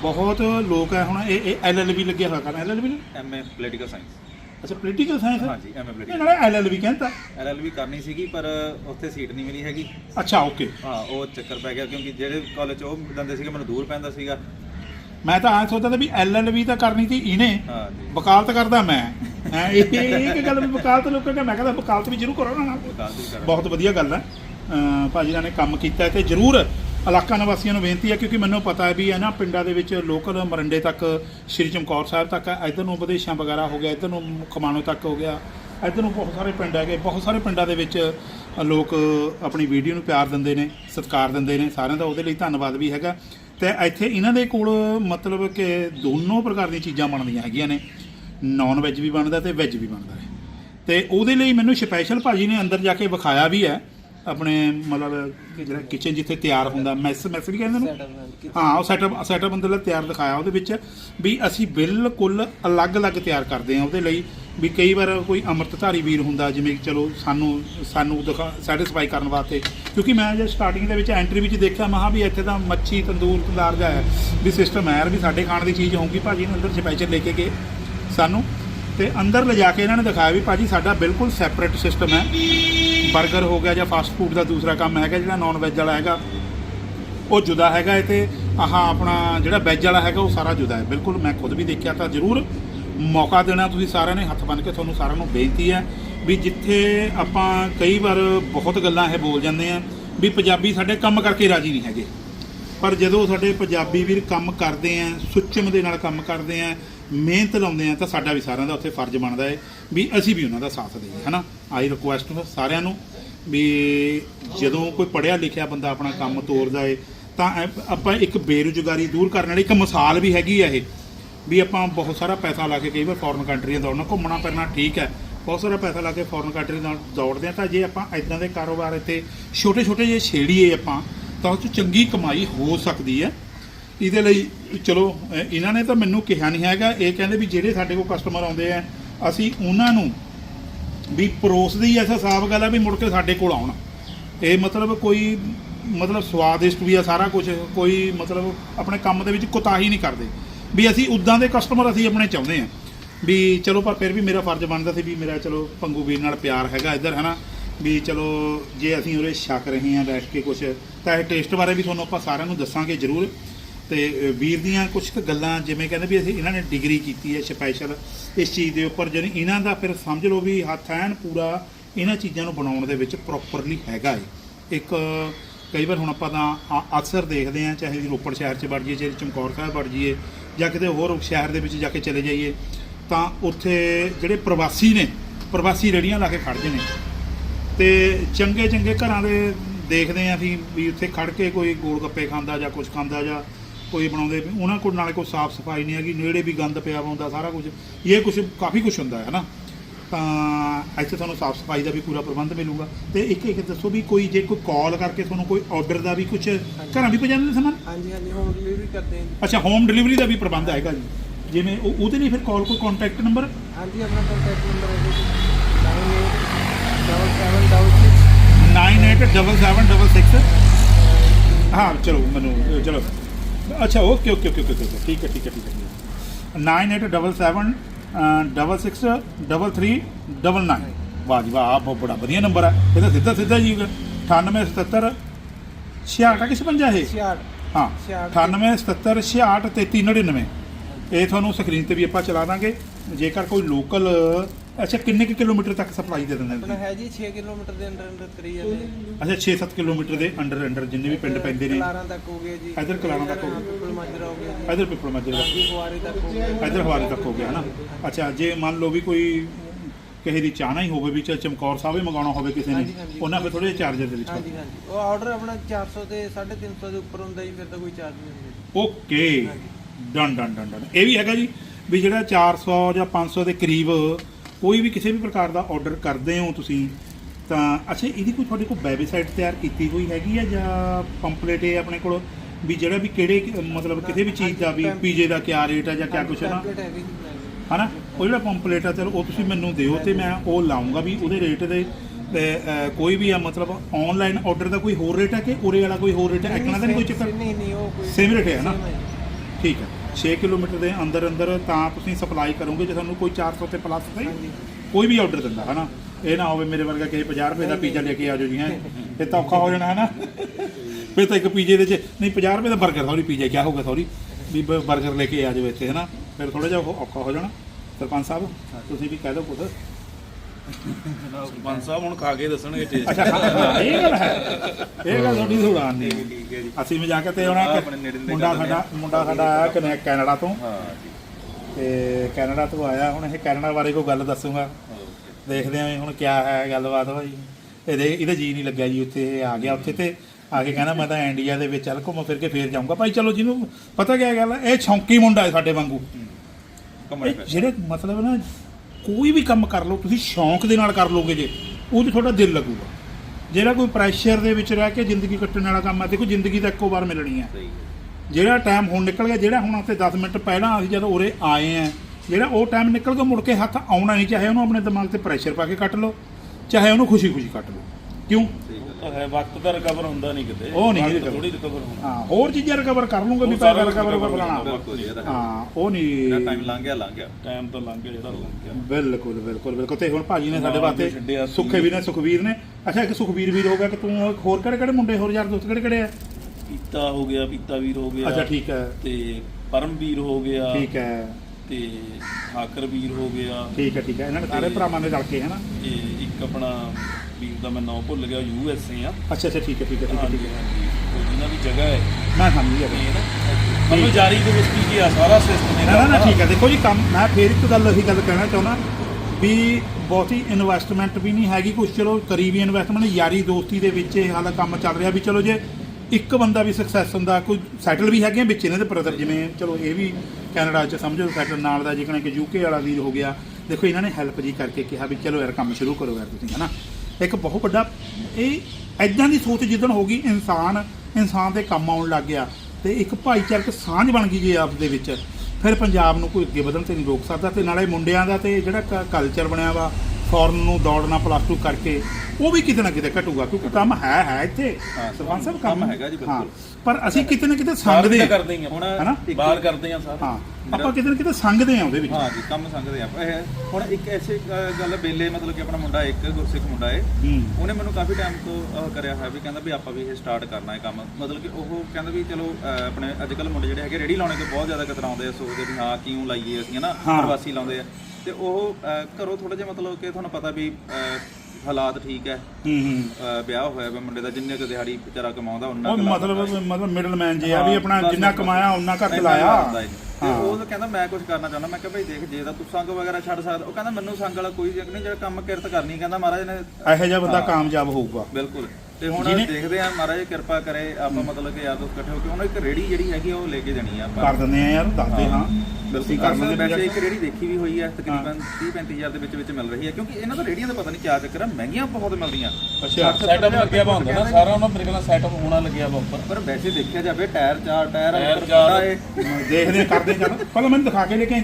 ਬਹੁਤ ਲੋਕ ਆ ਹੁਣ ਇਹ ਇਹ ਐਲਐਲਬੀ ਲੱਗਿਆ ਹੋਇਆ ਕਰਨ ਐਲਐਲਬੀ ਐਮਏ ਪੋਲੀਟੀਕਲ ਸਾਇੰਸ ਅੱਛਾ ਪੋਲੀਟੀਕਲ ਸਾਇੰਸ ਹਾਂਜੀ ਐਮਏ ਇਹ ਪੋਲੀਟੀਕਲ ਨਾਲੇ ਐਲਐਲਬੀ ਕਹਿੰਦਾ। ਐਲਐਲਬੀ ਕਰਨੀ ਸੀਗੀ ਪਰ ਉੱਥੇ ਸੀਟ ਨਹੀਂ ਮਿਲੀ ਹੈਗੀ। ਅੱਛਾ ਓਕੇ। ਹਾਂ ਉਹ ਚੱਕਰ ਪੈ ਗਿਆ ਕਿਉਂਕਿ ਜਿਹੜੇ ਕਾਲਜ ਉਹ ਦਿੰਦੇ ਸੀਗੇ ਮੈਨੂੰ ਦੂਰ ਪੈਂਦਾ ਸੀਗਾ। ਮੈਂ ਤਾਂ ਆ ਸੋਚਦਾ ਤਾ ਵੀ ਐਲਐਲਬੀ ਤਾਂ ਕਰਨੀ ਸੀ ਇਹਨੇ। ਹਾਂ ਜੀ ਵਕਾਲਤ ਕਰਦਾ ਮੈਂ। ਹੈਂ, ਇਹ ਇਹ ਕੀ ਗੱਲ ਵੀ ਵਕਾਲਤ ਲੋਕਾਂ ਕਹਿੰਦਾ ਮੈਂ ਕਹਿੰਦਾ ਵਕਾਲਤ ਵੀ ਜ਼ਰੂਰ ਕਰੋ ਨਾ। ਵੀ ਕਰਾਂ। ਬਹੁਤ ਵਧੀਆ ਗੱਲ ਹੈ। ਭਾਜੀ ਨਾਲ ਨੇ ਕੰਮ ਕੀਤਾ ਹੈ ਤੇ ਜ਼ਰੂਰ ਇਲਾਕਾ ਨਿਵਾਸੀਆਂ ਨੂੰ ਬੇਨਤੀ ਹੈ, ਕਿਉਂਕਿ ਮੈਨੂੰ ਪਤਾ ਹੈ ਵੀ ਇਹਨਾਂ ਪਿੰਡਾਂ ਦੇ ਵਿੱਚ ਲੋਕਲ ਮਰੰਡੇ ਤੱਕ, ਸ਼੍ਰੀ ਚਮਕੌਰ ਸਾਹਿਬ ਤੱਕ, ਇੱਧਰ ਨੂੰ ਵਿਦੇਸ਼ਾਂ ਵਗੈਰਾ ਹੋ ਗਿਆ, ਇੱਧਰ ਨੂੰ ਖਮਾਣੋ ਤੱਕ ਹੋ ਗਿਆ, ਇੱਧਰ ਨੂੰ ਬਹੁਤ ਸਾਰੇ ਪਿੰਡ ਹੈਗੇ, ਬਹੁਤ ਸਾਰੇ ਪਿੰਡਾਂ ਦੇ ਵਿੱਚ ਲੋਕ ਆਪਣੀ ਵੀਡੀਓ ਨੂੰ ਪਿਆਰ ਦਿੰਦੇ ਨੇ, ਸਤਿਕਾਰ ਦਿੰਦੇ ਨੇ, ਸਾਰਿਆਂ ਦਾ ਉਹਦੇ ਲਈ ਧੰਨਵਾਦ ਵੀ ਹੈਗਾ। ਤੇ ਇੱਥੇ ਇਹਨਾਂ ਦੇ ਕੋਲ ਮਤਲਬ ਕਿ ਦੋਨੋਂ ਪ੍ਰਕਾਰ ਦੀਆਂ ਚੀਜ਼ਾਂ ਬਣਦੀਆਂ ਹੈਗੀਆਂ ਨੇ ਨਾਨ ਵੈਜ ਵੀ ਬਣਦਾ ਤੇ ਵੈਜ ਵੀ ਬਣਦਾ ਹੈ। ਤੇ ਉਹਦੇ ਲਈ ਮੈਨੂੰ ਸਪੈਸ਼ਲ ਭਾਜੀ ਨੇ ਅੰਦਰ ਜਾ ਕੇ ਵਿਖਾਇਆ ਵੀ ਹੈ ਆਪਣੇ ਮਤਲਬ ਕਿ ਜਿਹੜਾ ਕਿਚਨ ਜਿੱਥੇ ਤਿਆਰ ਹੁੰਦਾ ਮੈਸ ਮੈਸ ਵੀ ਕਹਿੰਦੇ ਨੇ? ਹਾਂ ਉਹ ਸੈਟਅਪ ਸੈਟਅਪ ਅੰਦਰਲਾ ਤਿਆਰ ਦਿਖਾਇਆ ਉਹਦੇ ਵਿੱਚ ਵੀ ਅਸੀਂ ਬਿਲਕੁਲ ਅਲੱਗ-ਅਲੱਗ ਤਿਆਰ ਕਰਦੇ ਹਾਂ ਉਹਦੇ ਲਈ ਵੀ ਕਈ ਵਾਰ ਕੋਈ ਅੰਮ੍ਰਿਤਧਾਰੀ ਵੀਰ ਹੁੰਦਾ ਜਿਵੇਂ ਕਿ ਚਲੋ ਸਾਨੂੰ ਸਾਨੂੰ ਦਿਖਾ ਸੈਟੀਸਫਾਈ ਕਰਨ ਵਾਸਤੇ। ਕਿਉਂਕਿ ਮੈਂ ਜੇ ਸਟਾਰਟਿੰਗ ਦੇ ਵਿੱਚ ਐਂਟਰੀ ਵਿੱਚ ਦੇਖਿਆ ਮਹਾ ਵੀ ਇੱਥੇ ਤਾਂ ਮੱਛੀ ਤੰਦੂਰ ਤੰਦਾਰ ਜਾ ਹੈ। ਵੀ ਸਿਸਟਮ ਹੈ ਵੀ ਸਾਡੇ ਖਾਣ ਦੀ ਚੀਜ਼ ਹੋਊਗੀ ਭਾਜੀ ਨੇ ਅੰਦਰ ਸਪੈਸ਼ਲ ਲੈ ਕੇ ਗਏ ਸਾਨੂੰ। ਤੇ ਅੰਦਰ ਲਿਜਾ ਕੇ ਇਹਨਾਂ ਨੇ ਦਿਖਾਇਆ ਵੀ ਭਾਜੀ ਸਾਡਾ ਬਿਲਕੁਲ ਸੈਪਰੇਟ ਸਿਸਟਮ ਹੈ। 버ਗਰ ਹੋ ਗਿਆ ਜਾਂ ਫਾਸਟ ਫੂਡ ਦਾ ਦੂਸਰਾ ਕੰਮ ਹੈਗਾ ਜਿਹੜਾ ਨਾਨ ਵੈਜ ਵਾਲਾ ਹੈਗਾ, ਉਹ ਜੁਦਾ ਹੈਗਾ ਹੈ ਤੇ ਆਹ ਆਪਣਾ ਜਿਹੜਾ ਵੈਜ ਵਾਲਾ ਹੈਗਾ, ਉਹ ਸਾਰਾ ਜੁਦਾ ਹੈ। ਬਿਲਕੁਲ ਮੈਂ ਖੁਦ ਵੀ ਦੇਖਿਆ ਤਾਂ ਜ਼ਰੂਰ ਮੌਕਾ ਦੇਣਾ ਤੁਸੀਂ ਸਾਰਿਆਂ ਨੇ, ਹੱਥ ਬੰਨ ਕੇ ਤੁਹਾਨੂੰ ਸਾਰਿਆਂ ਨੂੰ ਬੇਨਤੀ ਹੈ ਵੀ ਜਿੱਥੇ ਆਪਾਂ ਕਈ ਵਾਰ ਬਹੁਤ ਗੱਲਾਂ ਇਹ ਬੋਲ ਜਾਂਦੇ ਆ ਵੀ ਪੰਜਾਬੀ ਸਾਡੇ ਕੰਮ ਕਰਕੇ ਰਾਜੀ ਨਹੀਂ ਹੈਗੇ। ਪਰ ਜਦੋਂ ਸਾਡੇ ਪੰਜਾਬੀ ਵੀਰ ਕੰਮ ਕਰਦੇ ਆ, ਸੁੱਚਮ ਦੇ ਨਾਲ ਕੰਮ ਕਰਦੇ ਆ, ਮਿਹਨਤ ਲਾਉਂਦੇ ਆ, ਤਾਂ ਸਾਡਾ ਵੀ ਸਾਰਿਆਂ ਦਾ ਉੱਥੇ ਫਰਜ਼ ਬਣਦਾ ਹੈ ਵੀ ਅਸੀਂ ਵੀ ਉਹਨਾਂ ਦਾ ਸਾਥ ਦਈਏ, ਹਨਾ? ਆਈ ਰਿਕੁਐਸਟ ਸਾਰਿਆਂ ਨੂੰ ਵੀ ਜਦੋਂ ਕੋਈ ਪੜ੍ਹਿਆ ਲਿਖਿਆ ਬੰਦਾ ਆਪਣਾ ਕੰਮ ਤੋਰਦਾ ਏ ਤਾਂ ਆਪਾਂ ਇੱਕ ਬੇਰੁਜ਼ਗਾਰੀ ਦੂਰ ਕਰਨ ਵਾਲੀ ਇੱਕ ਮਿਸਾਲ ਵੀ ਹੈਗੀ ਆ ਇਹ, ਵੀ ਆਪਾਂ ਬਹੁਤ ਸਾਰਾ ਪੈਸਾ ਲਾ ਕੇ ਕਈ ਵਾਰ ਫੋਰਨ ਕੰਟਰੀਆਂ ਦੌੜਨਾ, ਘੁੰਮਣਾ ਫਿਰਨਾ ਠੀਕ ਹੈ, ਬਹੁਤ ਸਾਰਾ ਪੈਸਾ ਲਾ ਕੇ ਫੋਰਨ ਕੰਟਰੀ ਨਾਲ ਦੌੜਦੇ ਆ, ਤਾਂ ਜੇ ਆਪਾਂ ਇਦਾਂ ਦੇ ਕਾਰੋਬਾਰ ਇੱਥੇ ਛੋਟੇ ਛੋਟੇ ਜਿਹੇ ਛੇੜੀਏ ਆਪਾਂ, ਤਾਂ ਉਹ 'ਚ ਚੰਗੀ ਕਮਾਈ ਹੋ ਸਕਦੀ ਹੈ। ਇਹਦੇ ਲਈ ਚਲੋ ਇਹਨਾਂ ਨੇ ਤਾਂ ਮੈਨੂੰ ਕਿਹਾ ਨਹੀਂ ਹੈਗਾ, ਇਹ ਕਹਿੰਦੇ ਵੀ ਜਿਹੜੇ ਸਾਡੇ ਕੋਲ ਕਸਟਮਰ ਆਉਂਦੇ ਆ, ਅਸੀਂ ਉਹਨਾਂ ਨੂੰ ਵੀ ਪਰੋਸਦੇ ਹੀ ਐਸਾ ਸਾਫ਼ ਗੱਲ ਆ ਵੀ ਮੁੜ ਕੇ ਸਾਡੇ ਕੋਲ ਆਉਣ। ਇਹ ਮਤਲਬ ਕੋਈ ਮਤਲਬ ਸਵਾਦਿਸ਼ਟ ਵੀ ਆ ਸਾਰਾ ਕੁਝ ਕੋਈ ਮਤਲਬ ਆਪਣੇ ਕੰਮ ਦੇ ਵਿੱਚ ਕੁਤਾਹੀ ਨਹੀਂ ਕਰਦੇ। ਵੀ ਅਸੀਂ ਉਦਾਂ ਦੇ ਕਸਟਮਰ ਅਸੀਂ ਆਪਣੇ ਚਾਹੁੰਦੇ ਆ। ਵੀ ਚਲੋ ਪਰ ਫਿਰ ਵੀ ਮੇਰਾ ਫਰਜ਼ ਬਣਦਾ ਸੀ ਵੀ ਮੇਰਾ ਚਲੋ ਪੰਗੂ ਵੀਰ ਨਾਲ ਪਿਆਰ ਹੈਗਾ ਇੱਧਰ, ਹਨਾ? ਵੀ ਚਲੋ ਜੇ ਅਸੀਂ ਉਰੇ ਛਕ ਰਹੇ ਹਾਂ ਬੈਠ ਕੇ ਕੁਝ ਤਾਂ ਇਹ ਟੇਸਟ ਬਾਰੇ ਵੀ ਤੁਹਾਨੂੰ ਆਪਾਂ ਸਾਰਿਆਂ ਨੂੰ ਦੱਸਾਂਗੇ ਜ਼ਰੂਰ। ਤੇ ਵੀਰ ਦੀਆਂ ਕੁਝ ਕੁ ਗੱਲਾਂ ਜਿਵੇਂ ਕਹਿੰਦੇ ਵੀ ਅਸੀਂ ਇਹਨਾਂ ਨੇ ਡਿਗਰੀ ਕੀਤੀ ਹੈ ਸਪੈਸ਼ਲ ਇਸ ਚੀਜ਼ ਦੇ ਉੱਪਰ ਜਿਹੜੀ ਇਹਨਾਂ ਦਾ ਫਿਰ ਸਮਝ ਲਓ ਵੀ ਹੱਥ ਐਨ ਪੂਰਾ ਇਹਨਾਂ ਚੀਜ਼ਾਂ ਨੂੰ ਬਣਾਉਣ ਦੇ ਵਿੱਚ ਪ੍ਰੋਪਰਲੀ ਹੈਗਾ ਏ। ਇੱਕ, ਕਈ ਵਾਰ ਹੁਣ ਆਪਾਂ ਤਾਂ ਅਕਸਰ ਦੇਖਦੇ ਹਾਂ, ਚਾਹੇ ਰੋਪੜ ਸ਼ਹਿਰ 'ਚ ਵੜ ਜਾਈਏ, ਚਾਹੇ ਚਮਕੌਰ ਸਾਹਿਬ ਵੜ ਜਾਈਏ, ਜਾਂ ਕਿਤੇ ਹੋਰ ਸ਼ਹਿਰ ਦੇ ਵਿੱਚ ਜਾ ਕੇ ਚਲੇ ਜਾਈਏ, ਤਾਂ ਉੱਥੇ ਜਿਹੜੇ ਪ੍ਰਵਾਸੀ ਨੇ, ਪ੍ਰਵਾਸੀ ਰੇੜੀਆਂ ਲਾ ਕੇ ਖੜ੍ਹਦੇ ਨੇ। ਤੇ ਚੰਗੇ ਚੰਗੇ ਘਰਾਂ ਦੇ ਦੇਖਦੇ ਆ ਅਸੀਂ ਵੀ ਉੱਥੇ ਖੜ ਕੇ ਕੋਈ ਗੋਲ ਗੱਪੇ ਖਾਂਦਾ ਜਾਂ ਕੁਝ ਖਾਂਦਾ ਜਾਂ ਕੋਈ ਬਣਾਉਂਦੇ ਵੀ ਉਹਨਾਂ ਕੋਲ ਨਾਲੇ ਕੋਈ ਸਾਫ਼ ਸਫ਼ਾਈ ਨਹੀਂ ਹੈਗੀ ਨੇੜੇ ਵੀ ਗੰਦ ਪਿਆ ਹੁੰਦਾ ਸਾਰਾ ਕੁਝ ਇਹ ਕੁਝ ਕਾਫੀ ਕੁਝ ਹੁੰਦਾ ਹੈ ਨਾ। ਤਾਂ ਇੱਥੇ ਤੁਹਾਨੂੰ ਸਾਫ਼ ਸਫ਼ਾਈ ਦਾ ਵੀ ਪੂਰਾ ਪ੍ਰਬੰਧ ਮਿਲੂਗਾ। ਤੇ ਇੱਕ ਇੱਕ ਦੱਸੋ ਵੀ ਕੋਈ ਜੇ ਕੋਈ ਕਾਲ ਕਰਕੇ ਤੁਹਾਨੂੰ ਕੋਈ ਆਰਡਰ ਦਾ ਵੀ ਕੁਝ ਘਰਾਂ ਵੀ ਪਹੁੰਚਾਉਂਦੇ ਨੇ ਸਮਾਨ? ਹਾਂਜੀ ਹਾਂਜੀ ਹੋਮ ਡਿਲੀਵਰੀ ਕਰਦੇ ਹਾਂ ਜੀ। ਅੱਛਾ ਹੋਮ ਡਿਲੀਵਰੀ ਦਾ ਵੀ ਪ੍ਰਬੰਧ ਹੈਗਾ ਜੀ। ਜਿਵੇਂ ਉਹ- ਉਹਦੇ ਲਈ ਫਿਰ ਕਾਲ ਕੋਈ ਕੰਟੈਕਟ ਨੰਬਰ ਹਾਂਜੀ ਆਪਣਾ ਕੰਟੈਕਟ ਨੰਬਰ ਹੈ ਜੀ। 987766 987766 ਹਾਂ ਚਲੋ ਮੈਨੂੰ ਚਲੋ। ਅੱਛਾ okay okay okay okay okay, ਠੀਕ ਹੈ ਠੀਕ ਹੈ ਠੀਕ ਹੈ 9877 ਡਬਲ 6 ਡਬਲ 3 ਡਬਲ 9 ਵਾਹ ਜੀ ਵਾਹ ਆਹ ਬਹੁਤ ਬੜਾ ਵਧੀਆ ਨੰਬਰ ਹੈ ਇਹ ਤਾਂ ਸਿੱਧਾ ਸਿੱਧਾ ਜੀ 9877 66 ਕਿ 56 ਇਹ? 66 ਹਾਂ 66 9877 66 3399 ਇਹ ਤੁਹਾਨੂੰ ਸਕਰੀਨ ਤੇ ਵੀ ਆਪਾਂ ਚਲਾ ਦਾਂਗੇ। ਜੇਕਰ ਕੋਈ ਲੋਕਲ ਅੱਛਾ ਕਿੰਨੇ ਕੁ ਕਿਲੋਮੀਟਰ ਤੱਕ ਸਪਲਾਈ ਦੇ ਦਿੰਦੇ ਆਪਣਾ ਨੇ ਹੈ ਜੀ 6 ਕਿਲੋਮੀਟਰ ਦੇ ਅੰਦਰ ਅੰਦਰ ਕਰੀ ਜਾਂਦੇ ਅੱਛਾ 6-7 ਕਿਲੋਮੀਟਰ ਦੇ ਅੰਡਰ ਅੰਡਰ ਜਿੰਨੇ ਵੀ ਪਿੰਡ ਪੈਂਦੇ ਨੇ। ਕਲਾਰਾਂ ਤੱਕ ਹੋ ਗਿਆ ਜੀ। ਇੱਧਰ ਕਲਾਰਾਂ ਤੱਕ ਹੋ ਗਿਆ। ਪਿੱਪਲ ਮਾਜਰਾ ਹੋ ਗਿਆ ਜੀ। ਇਧਰ ਪਿੱਪਲ ਮਾਜਰੇ। ਜੀ ਫੁਆਰੇ ਤੱਕ ਹੋ ਗਿਆ। ਇਧਰ ਹਵਾਰੇ ਤੱਕ ਹੋ ਗਿਆ ਹਨਾ? ਅੱਛਾ ਜੇ ਮੰਨ ਲਓ ਵੀ ਕੋਈ ਕਿਸੇ ਦੀ ਚਾਹਨਾ ਹੀ ਹੋਵੇ ਵੀ ਚ- ਚਮਕੌਰ ਸਾਹਿਬ ਹੀ ਮੰਗਾਉਣਾ ਹੋਵੇ ਕਿਸੇ ਨੇ ਹਾਂਜੀ, ਹਾਂਜੀ। ਉਹਨਾਂ ਫਿਰ ਥੋੜੇ ਚਾਰਜਰ ਦੇ ਵਿੱਚ ਹਾਂਜੀ ਹਾਂਜੀ। ਉਹ ਆਰਡਰ ਆਪਣਾ 400 ਤੇ 350 ਦੇ ਉੱਪਰ ਹੁੰਦਾ ਜੀ ਫਿਰ ਤਾਂ ਕੋਈ ਚਾਰਜ ਨਹੀਂ ਹੁੰਦਾ okay. Done done done done ਇਹ ਵੀ ਹੈਗਾ ਜੀ ਵੀ ਜਿਹੜਾ 400 ਜਾਂ 500 ਦੇ ਕਰੀਬ ਕੋਈ ਵੀ ਕਿਸੇ ਵੀ ਪ੍ਰਕਾਰ ਦਾ ਆਰਡਰ ਕਰਦੇ ਹੋ ਤੁਸੀਂ ਤਾਂ ਅੱਛਾ ਇਹਦੀ ਕੋਈ ਤੁਹਾਡੇ ਕੋਲ ਵੈਬਸਾਈਟ ਤਿਆਰ ਕੀਤੀ ਹੋਈ ਹੈਗੀ ਆ ਜਾਂ ਪੰਪਲੇਟ ਇਹ ਆਪਣੇ ਕੋਲ ਵੀ ਜਿਹੜਾ ਵੀ ਕਿਹੜੇ ਮਤਲਬ ਕਿਸੇ ਵੀ ਚੀਜ਼ ਦਾ ਵੀ ਪੀਜੇ ਦਾ ਕਿਆ ਰੇਟ ਹੈ ਜਾਂ ਕਿਆ ਕੁਛ ਹੈ ਨਾ। ਹਨਾ? ਉਹ ਜਿਹੜਾ ਪੰਪਲੇਟ ਆ ਚਲੋ ਉਹ ਤੁਸੀਂ ਮੈਨੂੰ ਦਿਓ ਤੇ ਮੈਂ ਉਹ ਲਾਉਂਗਾ ਵੀ ਉਹਦੇ ਰੇਟ ਦੇ ਕੋਈ ਵੀ ਆ ਮਤਲਬ ਆਨਲਾਈਨ ਆਰਡਰ ਦਾ ਕੋਈ ਹੋਰ ਰੇਟ ਹੈ ਕਿ ਉਰੇ ਵਾਲਾ ਕੋਈ ਹੋਰ ਰੇਟ ਹੈ ਇਕਣਾ ਤਾਂ ਨਹੀਂ ਕੋਈ ਚੱਕਰ? ਨਹੀਂ ਨਹੀਂ ਉਹ ਕੋਈ Same rate ਹੈ ਨਾ? ਠੀਕ ਹੈ 6 ਕਿਲੋਮੀਟਰ ਦੇ ਅੰਦਰ ਅੰਦਰ ਤਾਂ ਤੁਸੀਂ ਸਪਲਾਈ ਕਰੋਗੇ ਜੇ ਤੁਹਾਨੂੰ ਕੋਈ 400 ਤੇ ਪਲੱਸ ਤੇ ਕੋਈ ਵੀ ਆਰਡਰ ਦਿੰਦਾ ਹਨਾ? ਇਹ ਨਾ ਹੋਵੇ ਮੇਰੇ ਵਰਗਾ ਕਿਸੇ 50 ਰੁਪਏ ਦਾ ਪੀਜ਼ਾ ਲੈ ਕੇ ਆ ਜਾਓ ਜੀ ਹੈਂ? ਇਹ ਤਾਂ ਔਖਾ ਹੋ ਜਾਣਾ ਹੈ ਨਾ ਫਿਰ ਤਾਂ ਇੱਕ ਪੀਜ਼ੇ ਦੇ ਚ ਨਹੀਂ 50 ਰੁਪਏ ਦਾ 버ਗਰ ਸੌਰੀ ਪੀਜ਼ਾ ਕਿਆ ਹੋਊਗਾ ਸੌਰੀ ਵੀ 버ਗਰ ਲੈ ਕੇ ਆ ਜਾਓ ਇੱਥੇ ਹਨਾ? ਫਿਰ ਥੋੜਾ ਜਿਹਾ ਔਖਾ ਹੋ ਜਾਣਾ। ਸਰਪੰਚ ਸਾਹਿਬ ਤੁਸੀਂ ਵੀ ਕਹਿ ਦਿਓ ਕੁਝ ਸਰਪੰਚ ਸਾਹਿਬ ਹੁਣ ਖਾ ਕੇ ਦੱਸਣਗੇ ਟੇਸਟ ਅੱਛਾ ਹਾਂ, ਹਾਂ, ਇਹ ਗੱਲ ਹੈ। ਇਹ ਗੱਲ ਤੁਹਾਡੀ ਸੁਣਾਨ ਨਹੀਂ ਠੀਕ ਹੈ ਜੀ ਅਸੀਂ ਵੀ ਜਾ ਕੇ ਤੇ ਆਪਣੇ ਦੇ ਮੁੰਡਾ। ਸਾਡਾ ਮੁੰਡਾ ਸਾਡਾ ਆਇਆ ਕਨੇ- ਕੈਨੇਡਾ ਤੋਂ। ਹਾਂ ਜੀ। ਤੇ ਕੈਨੇਡਾ ਤੋਂ ਆਇਆ। ਹੁਣ ਇਹ ਕੈਨੇਡਾ ਬਾਰੇ ਕੋਈ ਗੱਲ ਦੱਸੂਗਾ। ਓਕੇ। ਦੇਖਦੇ ਆਂ ਵੀ ਹੁਣ ਕਿਆ ਹੈ ਗੱਲਬਾਤ ਭਾਈ ਇਹਦੇ ਇਹਦਾ ਜੀ ਨਹੀਂ ਲੱਗਿਆ ਜੀ ਉੱਥੇ। ਇਹ ਆ ਗਿਆ ਉੱਥੇ ਤੇ ਆ ਕੇ ਕਹਿੰਦਾ ਮੈਂ ਤਾਂ ਇੰਡੀਆ ਦੇ ਵਿੱਚ ਚੱਲ ਘੁੰਮ ਫਿਰ ਕੇ ਫੇਰ ਜਾਊਂਗਾ। ਭਾਈ ਚਲੋ ਜਿਹਨੂੰ ਪਤਾ ਕਿਆ ਗੱਲ ਹੈ ਇਹ ਛੌਂਕੀ ਮੁੰਡਾ ਹੈ ਸਾਡੇ ਵਾਂਗੂ। ਇਹ ਜਿਹੜੇ ਮਤਲਬ ਨਾ ਕੋਈ ਵੀ ਕੰਮ ਕਰ ਲਓ ਤੁਸੀਂ ਸ਼ੌਂਕ ਦੇ ਨਾਲ ਕਰ ਲੋਗੇ ਜੇ ਉਹ 'ਚ ਤੁਹਾਡਾ ਦਿਲ ਲੱਗੂਗਾ। ਜਿਹੜਾ ਕੋਈ ਪ੍ਰੈਸ਼ਰ ਦੇ ਵਿੱਚ ਰਹਿ ਕੇ ਜ਼ਿੰਦਗੀ ਕੱਟਣ ਵਾਲਾ ਕੰਮ ਹੈ ਦੇਖੋ ਜ਼ਿੰਦਗੀ ਤਾਂ ਇੱਕੋ ਵਾਰ ਮਿਲਣੀ ਹੈ। ਸਹੀ ਜਿਹੜਾ ਟਾਈਮ ਹੁਣ ਨਿਕਲ ਗਿਆ ਜਿਹੜਾ ਹੁਣ ਉੱਥੇ 10 ਮਿੰਟ ਪਹਿਲਾਂ ਅਸੀਂ ਜਦੋਂ ਉਰੇ ਆਏ ਆ ਜਿਹੜਾ ਉਹ ਟਾਈਮ ਨਿਕਲ ਗਿਆ ਮੁੜ ਕੇ ਹੱਥ ਆਉਣਾ ਨਹੀਂ ਚਾਹੇ ਉਹਨੂੰ ਆਪਣੇ ਦਿਮਾਗ ਤੇ ਪ੍ਰੈਸ਼ਰ ਪਾ ਕੇ ਕੱਟ ਲਓ ਚਾਹੇ ਉਹਨੂੰ ਖੁਸ਼ੀ-ਖੁਸ਼ੀ ਕੱਟ ਲਓ। ਕਿਉਂ? ਤਾਂ ਹੈ ਵਕਤ ਦਾ ਰਿਕਵਰ ਹੁੰਦਾ ਨਹੀਂ ਕਿਤੇ। ਉਹ ਨਹੀਂ recover। ਥੋੜੀ ਰਿਕਵਰ ਹੋਣਾ ਹਾਂ ਹੋਰ ਚੀਜ਼ਾਂ ਰਿਕਵਰ ਕਰ ਲੂੰਗਾ ਵੀ ਉਹ ਸਾਰਾ ਪੈਸਾ ਕੁਛ ਰਿਕਵਰ recover ਬਿਲਕੁਲ ਤਾਂ ਹੈ। ਉਹ ਜਿਹੜਾ ਟਾਈਮ ਨਹੀਂ ਲੰਘ ਗਿਆ ਲੰਘ ਗਿਆ। ਟਾਈਮ ਤਾਂ ਲੰਘ ਗਿਆ ਜਿਹੜਾ ਹੋ ਗਿਆ। ਬਿਲਕੁਲ ਬਿਲਕੁਲ ਬਿਲਕੁਲ। ਤੇ ਹੁਣ ਭਾਜੀ ਨੇ ਸਾਡੇ ਵਾਸਤੇ ਛੱਡਿਆ ਸੀ। ਸੁੱਖੇ ਵੀਰ ਨੇ ਸੁਖਵੀਰ ਨੇ। ਅੱਛਾ ਇੱਕ ਸੁਖਵੀਰ ਵੀਰ ਹੋ ਗਿਆ ਕਿ ਤੂੰ ਹੋਰ ਕਿਹੜੇ ਕਿਹੜੇ ਮੁੰਡੇ ਹੋਰ ਯਾਰ ਦੋਸਤ ਕਿਹੜੇ ਕਿਹੜੇ ਆ? ਪੀਤਾ ਹੋ ਗਿਆ ਪੀਤਾ ਵੀਰ ਹੋ ਗਿਆ। ਅੱਛਾ ਠੀਕ ਹੈ। ਤੇ ਪਰਮ ਵੀਰ ਹੋ ਗਿਆ। ਠੀਕ ਹੈ। ਤੇ ਠਾਕਰ ਵੀਰ ਹੋ ਗਿਆ। ਠੀਕ ਹੈ ਠੀਕ ਹੈ। ਇਹਨਾਂ ਨੇ ਸਾਰੇ ਭਰਾਵਾਂ ਨੇ ਰਲ ਕੇ ਹਨਾ ਤੇ ਇੱਕ ਆਪਣਾ ਦਾ ਮੈਂ ਨਾਮ ਭੁੱਲ ਗਿਆ ਯੂ ਐਸ ਏ ਆ। ਅੱਛਾ ਅੱਛਾ ਠੀਕ ਹੈ ਠੀਕ ਹੈ ਠੀਕ ਹੈ ਠੀਕ ਹੈ। ਹਾਂਜੀ। ਉਹ ਇਹਨਾਂ ਦੀ ਜਗ੍ਹਾ ਹੈ। ਮੈਂ ਸਮਝ ਗਿਆ ਇਹ ਨਾ ਮਤਲਬ ਜਾਰੀ ਦੇ ਵਿੱਚ ਕੀ ਆ ਸਾਰਾ ਸਿਸਟਮ ਨਾ ਨਾ ਨਾ ਠੀਕ ਹੈ। ਦੇਖੋ ਜੀ ਕੰਮ ਮੈਂ ਫੇਰ ਇੱਕ ਗੱਲ ਅਸੀਂ ਗੱਲ ਕਹਿਣਾ ਚਾਹੁੰਦਾ ਵੀ ਬਹੁਤੀ ਇਨਵੈਸਟਮੈਂਟ ਵੀ ਨਹੀਂ ਹੈਗੀ ਕੁਝ ਚਲੋ ਕਰੀਬੀ ਇਨਵੈਸਟਮੈਂਟ ਯਾਰੀ ਦੋਸਤੀ ਦੇ ਵਿੱਚ ਇਹ ਹਾਲਾ ਕੰਮ ਚੱਲ ਰਿਹਾ ਵੀ ਚਲੋ ਜੇ ਇੱਕ ਬੰਦਾ ਵੀ ਸਕਸੈਸ ਹੁੰਦਾ ਕੋਈ ਸੈਟਲ ਵੀ ਹੈਗੇ ਵਿੱਚ ਇਹਨਾਂ ਦੇ ਬ੍ਰਦਰ ਜਿਵੇਂ ਚਲੋ ਇਹ ਵੀ ਕੈਨੇਡਾ 'ਚ ਸਮਝੋ ਸੈਟਲ ਨਾਲ ਦਾ ਜਿਕਣਾ ਕਿ ਯੂਕੇ ਵਾਲਾ ਵੀਰ ਹੋ ਗਿਆ। ਦੇਖੋ ਇਹਨਾਂ ਨੇ ਹੈਲਪ ਜੀ ਕਰਕੇ ਕਿਹਾ ਵੀ ਚਲੋ ਯਾਰ ਕੰਮ ਸ਼ੁਰੂ ਕਰੋ ਯਾਰ ਤੁਸੀਂ ਹਨਾ? ਇੱਕ ਬਹੁਤ ਵੱਡਾ ਇਹ ਐਦਾਂ ਦੀ ਸੋਚ ਜਿੱਦਣ ਹੋ ਗਈ ਇਨਸਾਨ ਇਨਸਾਨ ਦੇ ਕੰਮ ਆਉਣ ਲੱਗ ਗਿਆ ਤੇ ਇੱਕ ਭਾਈਚਾਰਕ ਸਾਂਝ ਬਣ ਗਈ ਜੇ ਆਪਸ ਦੇ ਵਿੱਚ। ਫਿਰ ਪੰਜਾਬ ਨੂੰ ਕੋਈ ਅੱਗੇ ਵਧਣ ਤੇ ਨਹੀਂ ਰੋਕ ਸਕਦਾ ਤੇ ਨਾਲੇ ਮੁੰਡਿਆਂ ਦਾ ਤੇ ਜਿਹੜਾ ਕਲਚਰ ਬਣਿਆ ਵਾ ਫੋਰਨ ਨੂੰ ਦੌੜਨਾ ਪਲੱਸ 2 ਕਰਕੇ ਉਹ ਵੀ ਕਿਤੇ ਨਾ ਕਿਤੇ ਘਟੂਗਾ ਕਿਉਂਕਿ ਕੰਮ ਹੈ ਹੈ ਇੱਥੇ। ਸਰਪੰਚ ਸਾਹਿਬ ਕੰਮ ਹੈਗਾ ਜੀ, ਬਿਲਕੁਲ। ਪਰ ਅਸੀਂ ਕਿਤੇ ਨਾ ਕਿਤੇ ਸੰਗਦੇ ਹਾਂ। ਕਰਦੇ ਹੀ ਆ ਹੁਣ ਬਾਹਰ ਕਰਦੇ ਆ ਸਾਰੇ। ਹਾਂ ਆਪਾਂ ਕਿਤੇ ਨਾ ਕਿਤੇ ਸੰਗਦੇ ਆ ਉਹਦੇ ਵਿੱਚ। ਹਾਂ ਜੀ ਕੰਮ ਸੰਗਦੇ ਆ ਇਹ ਹੁਣ ਇੱਕ ਐਸੀ ਗੱਲ ਬੇਲੇ ਮਤਲਬ ਕਿ ਆਪਣਾ ਮੁੰਡਾ ਇੱਕ ਗੁਰਸਿੱਖ ਮੁੰਡਾ ਏ। ਉਹਨੇ ਮੈਨੂੰ ਕਾਫੀ ਟਾਈਮ ਤੋਂ ਕਰਿਆ ਹੋਇਆ ਵੀ ਕਹਿੰਦਾ ਵੀ ਆਪਾਂ ਵੀ ਇਹ ਸਟਾਰਟ ਕਰਨਾ ਹੈ ਕੰਮ। ਮਤਲਬ ਕਿ ਉਹ ਕਹਿੰਦਾ ਵੀ ਚਲੋ ਆਪਣੇ ਅੱਜ ਕੱਲ ਮੁੰਡੇ ਜਿਹੜੇ ਹੈਗੇ ਰੇੜੀ ਲਾਉਣੇ ਤੋਂ ਬਹੁਤ ਜ਼ਿਆਦਾ ਕਤਰਾਉਂਦੇ ਆ ਸੋਚਦੇ ਵੀ ਹਾਂ ਕਿਉਂ ਲਾਈਏ ਅਸੀਂ ਹਨਾ। ਪ੍ਰਵਾਸੀ ਲਾਉਂਦੇ ਆ। ਤੇ ਉਹ ਅਹ, ਘਰੋਂ ਥੋੜਾ ਜਿਹਾ ਮਤਲਬ ਕਿ ਤੁਹਾਨੂੰ ਪਤਾ ਵੀ ਅਹ, ਹਾਲਾਤ ਠੀਕ ਹੈ। ਹੂੰ ਹੂੰ। ਅਹ, ਵਿਆਹ ਹੋਇਆ ਵਾ ਮੁੰਡੇ ਦਾ ਜਿੰਨੇ ਕੁ ਦਿਹਾੜੀ ਵਿਚਾਰਾ ਕਮਾਉਂਦਾ ਉਹਨਾਂ ਉਹ ਮਤਲਬ ਮਤਲਬ ਮਿਡਲਮੈਨ ਜੇ ਆ ਵੀ ਆਪਣਾ ਜਿੰਨਾ। ਕਮਾਇਆ ਉਹਨਾਂ ਕਰਦਾ ਏ। ਤੇ ਉਹ ਤਾਂ ਕਹਿੰਦਾ ਮੈਂ ਕੁਝ ਕਰਨਾ ਚਾਹੁੰਦਾ। ਮੈਂ ਕਿਹਾ ਭਾਈ ਦੇਖ ਜੇ ਤਾਂ ਤੂੰ ਸੰਗ ਵਗੈਰਾ ਛੱਡ ਸਕਦਾ। ਉਹ ਕਹਿੰਦਾ ਮੈਨੂੰ ਸੰਗ ਵਾਲਾ ਕੋਈ ਜ਼ਿਕਰ ਨਹੀਂ ਜਿਹੜਾ ਕੰਮ ਕਿਰਤ ਕਰਨੀ ਕਹਿੰਦਾ ਮਹਾਰਾਜ ਨੇ ਇਹੋ ਜਿਹਾ ਬੰਦਾ ਕਾਮਯਾਬ ਹੋਊਗਾ। ਬਿਲਕੁਲ। ਤੇ ਹੁਣ ਦੇਖਦੇ ਆ ਮਹਾਰਾਜ ਕਿਰਪਾ ਕਰੇ ਆਪਾਂ ਮਤਲਬ ਕਿ ਯਾਰ ਦੋਸਤ ਇਕੱਠੇ ਹੋ ਕੇ ਉਹਨੂੰ ਇੱਕ ਰੇੜੀ ਜਿਹੜੀ ਹੈਗੀ ਆ ਉਹ ਲੈ ਕੇ ਦੇਣੀ ਆ ਆਪਾਂ। ਕਰ ਦਿੰਦੇ ਆ ਯਾਰ ਦੱਸਦੇ ਹਾਂ। ਅਸੀਂ ਕਰ ਅਸਲ ਲੈਂਦੇ ਵੈਸੇ ਇੱਕ ਰੇੜੀ ਦੇਖੀ ਵੀ ਹੋਈ ਹੈ ਤਕਰੀਬਨ 30 35000 ਦੇ ਵਿੱਚ ਵਿੱਚ ਮਿਲ ਰਹੀ ਹੈ ਕਿਉਂਕਿ ਇਹਨਾਂ ਦਾ ਰੇੜੀਆਂ ਦਾ ਪਤਾ ਨਹੀਂ ਕਿਆ ਚੱਕਰ ਹੈ ਮਹਿੰਗੀਆਂ ਬਹੁਤ ਮਿਲਦੀਆਂ। ਅੱਛਾ ਸੈਟਅਪ ਲੱਗਿਆ ਵਾ ਹੁੰਦਾ ਨਾ ਸਾਰਾ ਉਹਨਾਂ ਮੇਰੇ ਕੋਲ ਸੈਟਅਪ ਹੋਣਾ ਲੱਗਿਆ ਵਾ ਉੱਪਰ। ਪਰ ਵੈਸੇ ਦੇਖਿਆ ਜਾਵੇ ਟਾਇਰ ਚਾਰ ਟਾਇਰ ਉੱਪਰ ਏ। ਦੇਖਦੇ ਕਰਦੇ ਚੱਲ। ਪਹਿਲਾਂ ਮੈਨੂੰ ਦਿਖਾ ਕੇ ਲੈ ਕੇ ਆਈ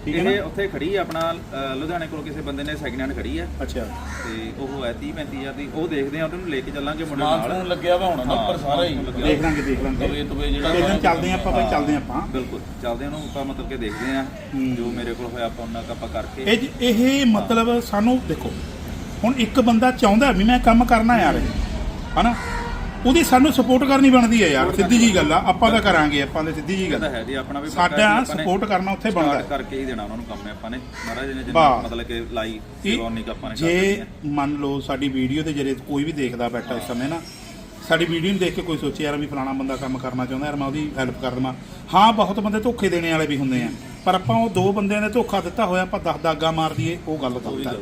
ਹਾਂ ਠੀਕ ਹੈ ਇਹ ਉੱਥੇ ਖੜੀ ਆ ਆਪਣਾ ਅ, ਲੁਧਿਆਣੇ ਕੋਲ ਕਿਸੇ ਬੰਦੇ ਨੇ ਸੈਕਿੰਡ ਹੈਂਡ ਖੜੀ ਆ। ਅੱਛਾ। ਤੇ ਉਹ ਹੈ 30 35000 ਦੀ ਉਹ ਦੇਖਦੇ ਆ ਉਹਨੂੰ ਲੈ ਕੇ ਚੱਲਾਂਗੇ ਮੁੰਡੇ ਨਾਲ। ਲੱਗਿਆ ਵਾ ਹੋਣਾ ਨਾ ਉੱਪਰ ਸਾਰਾ ਹੀ। ਦੇਖ ਲਾਂਗੇ ਦੇਖ ਲਾਂਗੇ। ਤਵੇ ਤਵੇ ਜਿਹੜਾ ਦਿਨ ਚੱਲਦੇ ਆ ਆਪਾਂ ਭਾਈ ਚੱਲਦੇ ਆ ਆਪਾਂ। ਬਿਲਕੁਲ ਚੱਲਦੇ ਆ ਉਹਨੂੰ ਆਪਾਂ ਮਤਲਬ ਕਿ ਦੇਖਦੇ ਆ ਹੂੰ। ਜੋ ਮੇਰੇ ਕੋਲ ਹੋਇਆ ਆਪਾਂ ਉਹਨਾਂ ਕੁ ਆਪਾਂ ਕਰਕੇ। ਇਹ ਜ- ਇਹ ਮਤਲਬ ਸਾਨੂੰ ਦੇਖੋ ਹੁਣ ਇੱਕ ਬੰਦਾ ਚਾਹੁੰਦਾ ਵੀ ਮੈਂ ਕੰਮ ਕਰਨਾ ਯਾਰ। ਹਨਾ? ਉਹਦੀ ਸਾਨੂੰ ਸਪੋਰਟ ਕਰਨੀ ਬਣਦੀ ਹੈ ਯਾਰ ਸਿੱਧੀ ਜੀ ਗੱਲ ਆ ਆਪਾਂ ਤਾਂ ਕਰਾਂਗੇ ਆਪਾਂ ਤੇ ਸਿੱਧੀ ਜੀ ਗੱਲ। ਹੈ ਜੀ ਆਪਣਾ ਵੀ ਸਾਡਾ support ਕਰਨਾ ਉੱਥੇ ਬਣਦਾ ਹੈ। ਕਰਕੇ ਹੀ ਦੇਣਾ ਉਹਨਾਂ ਨੂੰ ਕੰਮ ਆਪਾਂ ਨੇ ਮਹਾਰਾਜ ਨੇ ਜਿੰਨਾ। ਮਤਲਬ ਕਿ ਲਾਈ ਇਹ ਸੇਵਾ ਉਨੀ ਕੁ ਆਪਾਂ ਨੇ ਜੇ। ਮੰਨ ਲਓ ਸਾਡੀ ਵੀਡੀਓ ਤੇ ਜਿਹੜੇ ਕੋਈ ਵੀ ਦੇਖਦਾ ਬੈਠਾ ਇਸ ਸਮੇਂ ਨਾ ਸਾਡੀ ਵੀਡੀਓ ਨੂੰ ਦੇਖ ਕੇ ਕੋਈ ਸੋਚੇ ਯਾਰ ਵੀ ਫਲਾਣਾ ਬੰਦਾ ਕੰਮ ਕਰਨਾ ਚਾਹੁੰਦਾ ਯਾਰ ਮੈਂ ਉਹਦੀ ਹੈਲਪ ਕਰ ਦੇਵਾਂ ਹਾਂ ਬਹੁਤ ਬੰਦੇ ਧੋਖੇ ਦੇਣੇ ਵਾਲੇ ਵੀ ਹੁੰਦੇ ਆ ਪਰ ਆਪਾਂ ਉਹ ਦੋ ਬੰਦਿਆਂ ਨੇ ਧੋਖਾ ਦਿੱਤਾ ਹੋਇਆ ਆਪਾਂ 10 ਦਾਗਾ ਮਾਰ ਦਈਏ ਉਹ ਗੱਲ ਗਲਤ ਹੈ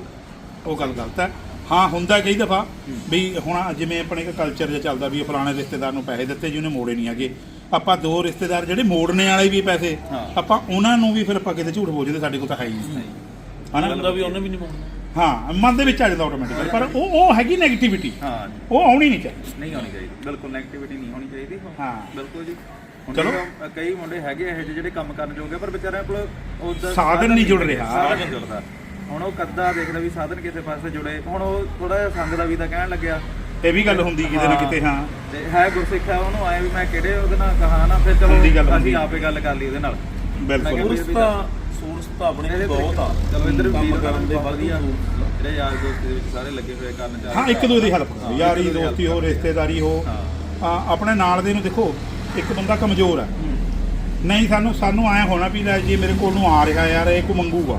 ਉਹ ਗੱਲ ਗਲਤ ਹੈ ਹਾਂ ਹੁੰਦਾ ਕਈ ਦਫਾ। ਵੀ ਹੁਣ ਜਿਵੇਂ ਆਪਣੇ ਇੱਕ ਕਲਚਰ ਜਿਹਾ ਚੱਲਦਾ ਵੀ ਫਲਾਣੇ ਰਿਸ਼ਤੇਦਾਰ ਨੂੰ ਪੈਸੇ ਦਿੱਤੇ ਜੀ ਉਹਨੇ ਮੋੜੇ ਨਹੀਂ ਹੈਗੇ। ਆਪਾਂ ਦੋ ਰਿਸ਼ਤੇਦਾਰ ਜਿਹੜੇ ਮੋੜਨੇ ਵਾਲੇ ਵੀ ਪੈਸੇ। ਆਪਾਂ ਉਹਨਾਂ ਨੂੰ ਵੀ ਫਿਰ ਆਪਾਂ ਕਿਤੇ ਝੂਠ ਬੋਲ ਜਾਂਦੇ ਸਾਡੇ ਕੋਲ ਤਾਂ ਹੈ ਹੀ ਨਹੀਂ। ਹਨਾ? ਹੁੰਦਾ ਵੀ ਉਹਨੇ ਵੀ ਨਹੀਂ ਮੋੜਨਾ। ਹਾਂ ਮਨ ਦੇ ਵਿੱਚ ਆ ਜਾਂਦਾ ਆਟੋਮੈਟਿਕਲੀ ਪਰ ਉਹ ਉਹ ਹੈਗੀ 네ਗੇਟਿਵਿਟੀ ਹਾਂ ਉਹ ਆਉਣੀ ਨਹੀਂ ਚਾਹੀਦੀ। ਨਹੀਂ ਹੋਣੀ ਚਾਹੀਦੀ। ਬਿਲਕੁਲ ਨੈਗੇਟਿਵਿਟੀ ਨਹੀਂ ਹੋਣੀ ਚਾਹੀਦੀ। ਹਾਂ। ਬਿਲਕੁਲ ਜੀ। ਚਲੋ। ਕਈ ਮੁੰਡੇ ਹੈਗੇ ਇਹੋ ਜਿਹੇ ਜਿਹੜੇ ਕੰਮ ਕਰਨ ਜੋਗੇ ਪਰ ਵਿਚਾਰਿਆਂ ਕੋਲ ਉਹਦਾ ਸਾਧਨ ਨਹੀਂ ਜੁੜ ਰਿਹਾ। ਸਾਧਨ ਜੁੜਦਾ। ਹੁਣ ਉਹ ਕੱਦਾ ਦੇਖਦਾ ਵੀ ਸਾਧਨ ਕਿਸੇ ਪਾਸੇ ਜੁੜੇ। ਹੁਣ ਉਹ ਥੋੜਾ ਜਿਹਾ ਸੰਗ ਦਾ ਵੀ ਤਾਂ ਕਹਿਣ ਲੱਗਿਆ। ਇਹ ਵੀ ਗੱਲ ਹੁੰਦੀ ਕਿਤੇ ਨਾ ਕਿਤੇ ਹਾਂ। ਤੇ ਹੈ ਗੁਰਸਿੱਖ ਹੈ ਉਹਨੂੰ ਆਏ ਵੀ ਮੈਂ ਕਿਹੜੇ ਉਹਦੇ ਨਾਲ ਕਹਾ ਨਾ ਫਿਰ ਚਲੋ। ਅਸੀਂ ਆਪੇ ਗੱਲ ਕਰ ਲਈ ਉਹਦੇ ਨਾਲ। ਬਿਲਕੁਲ। ਸੋਰਸ ਤਾਂ ਸੋਰਸ ਤਾਂ ਆਪਣੇ ਕੋਲ ਬਹੁਤ ਆ। ਚਲੋ ਇੱਧਰ ਕੰਮ ਵੀਰ ਕਰਨ ਦੇ ਵਧੀਆ। ਜਿਹੜੇ ਯਾਰ ਦੋਸਤ ਦੇ ਵਿੱਚ ਸਾਰੇ ਲੱਗੇ ਹੋਏ ਕਰਨ ਚਾਹ ਹਾਂ ਇੱਕ ਦੂਜੇ ਦੀ ਹੈਲਪ ਕਰੋ। ਯਾਰੀ ਦੋਸਤੀ ਹੋ ਰਿਸ਼ਤੇਦਾਰੀ ਹੋ। ਹਾਂ। ਆ, ਆਪਣੇ ਨਾਲ ਦੇ ਨੂੰ ਦੇਖੋ ਇੱਕ ਬੰਦਾ ਕਮਜ਼ੋਰ ਹੈ। ਨਹੀਂ ਸਾਨੂੰ ਸਾਨੂੰ ਆਇਆ ਹੋਣਾ ਵੀ ਲੈ ਜੇ ਮੇਰੇ ਕੋਲ ਨੂੰ ਆ ਰਿਹਾ ਯਾਰ ਇਹ ਕੋ ਮੰਗੂਗਾ।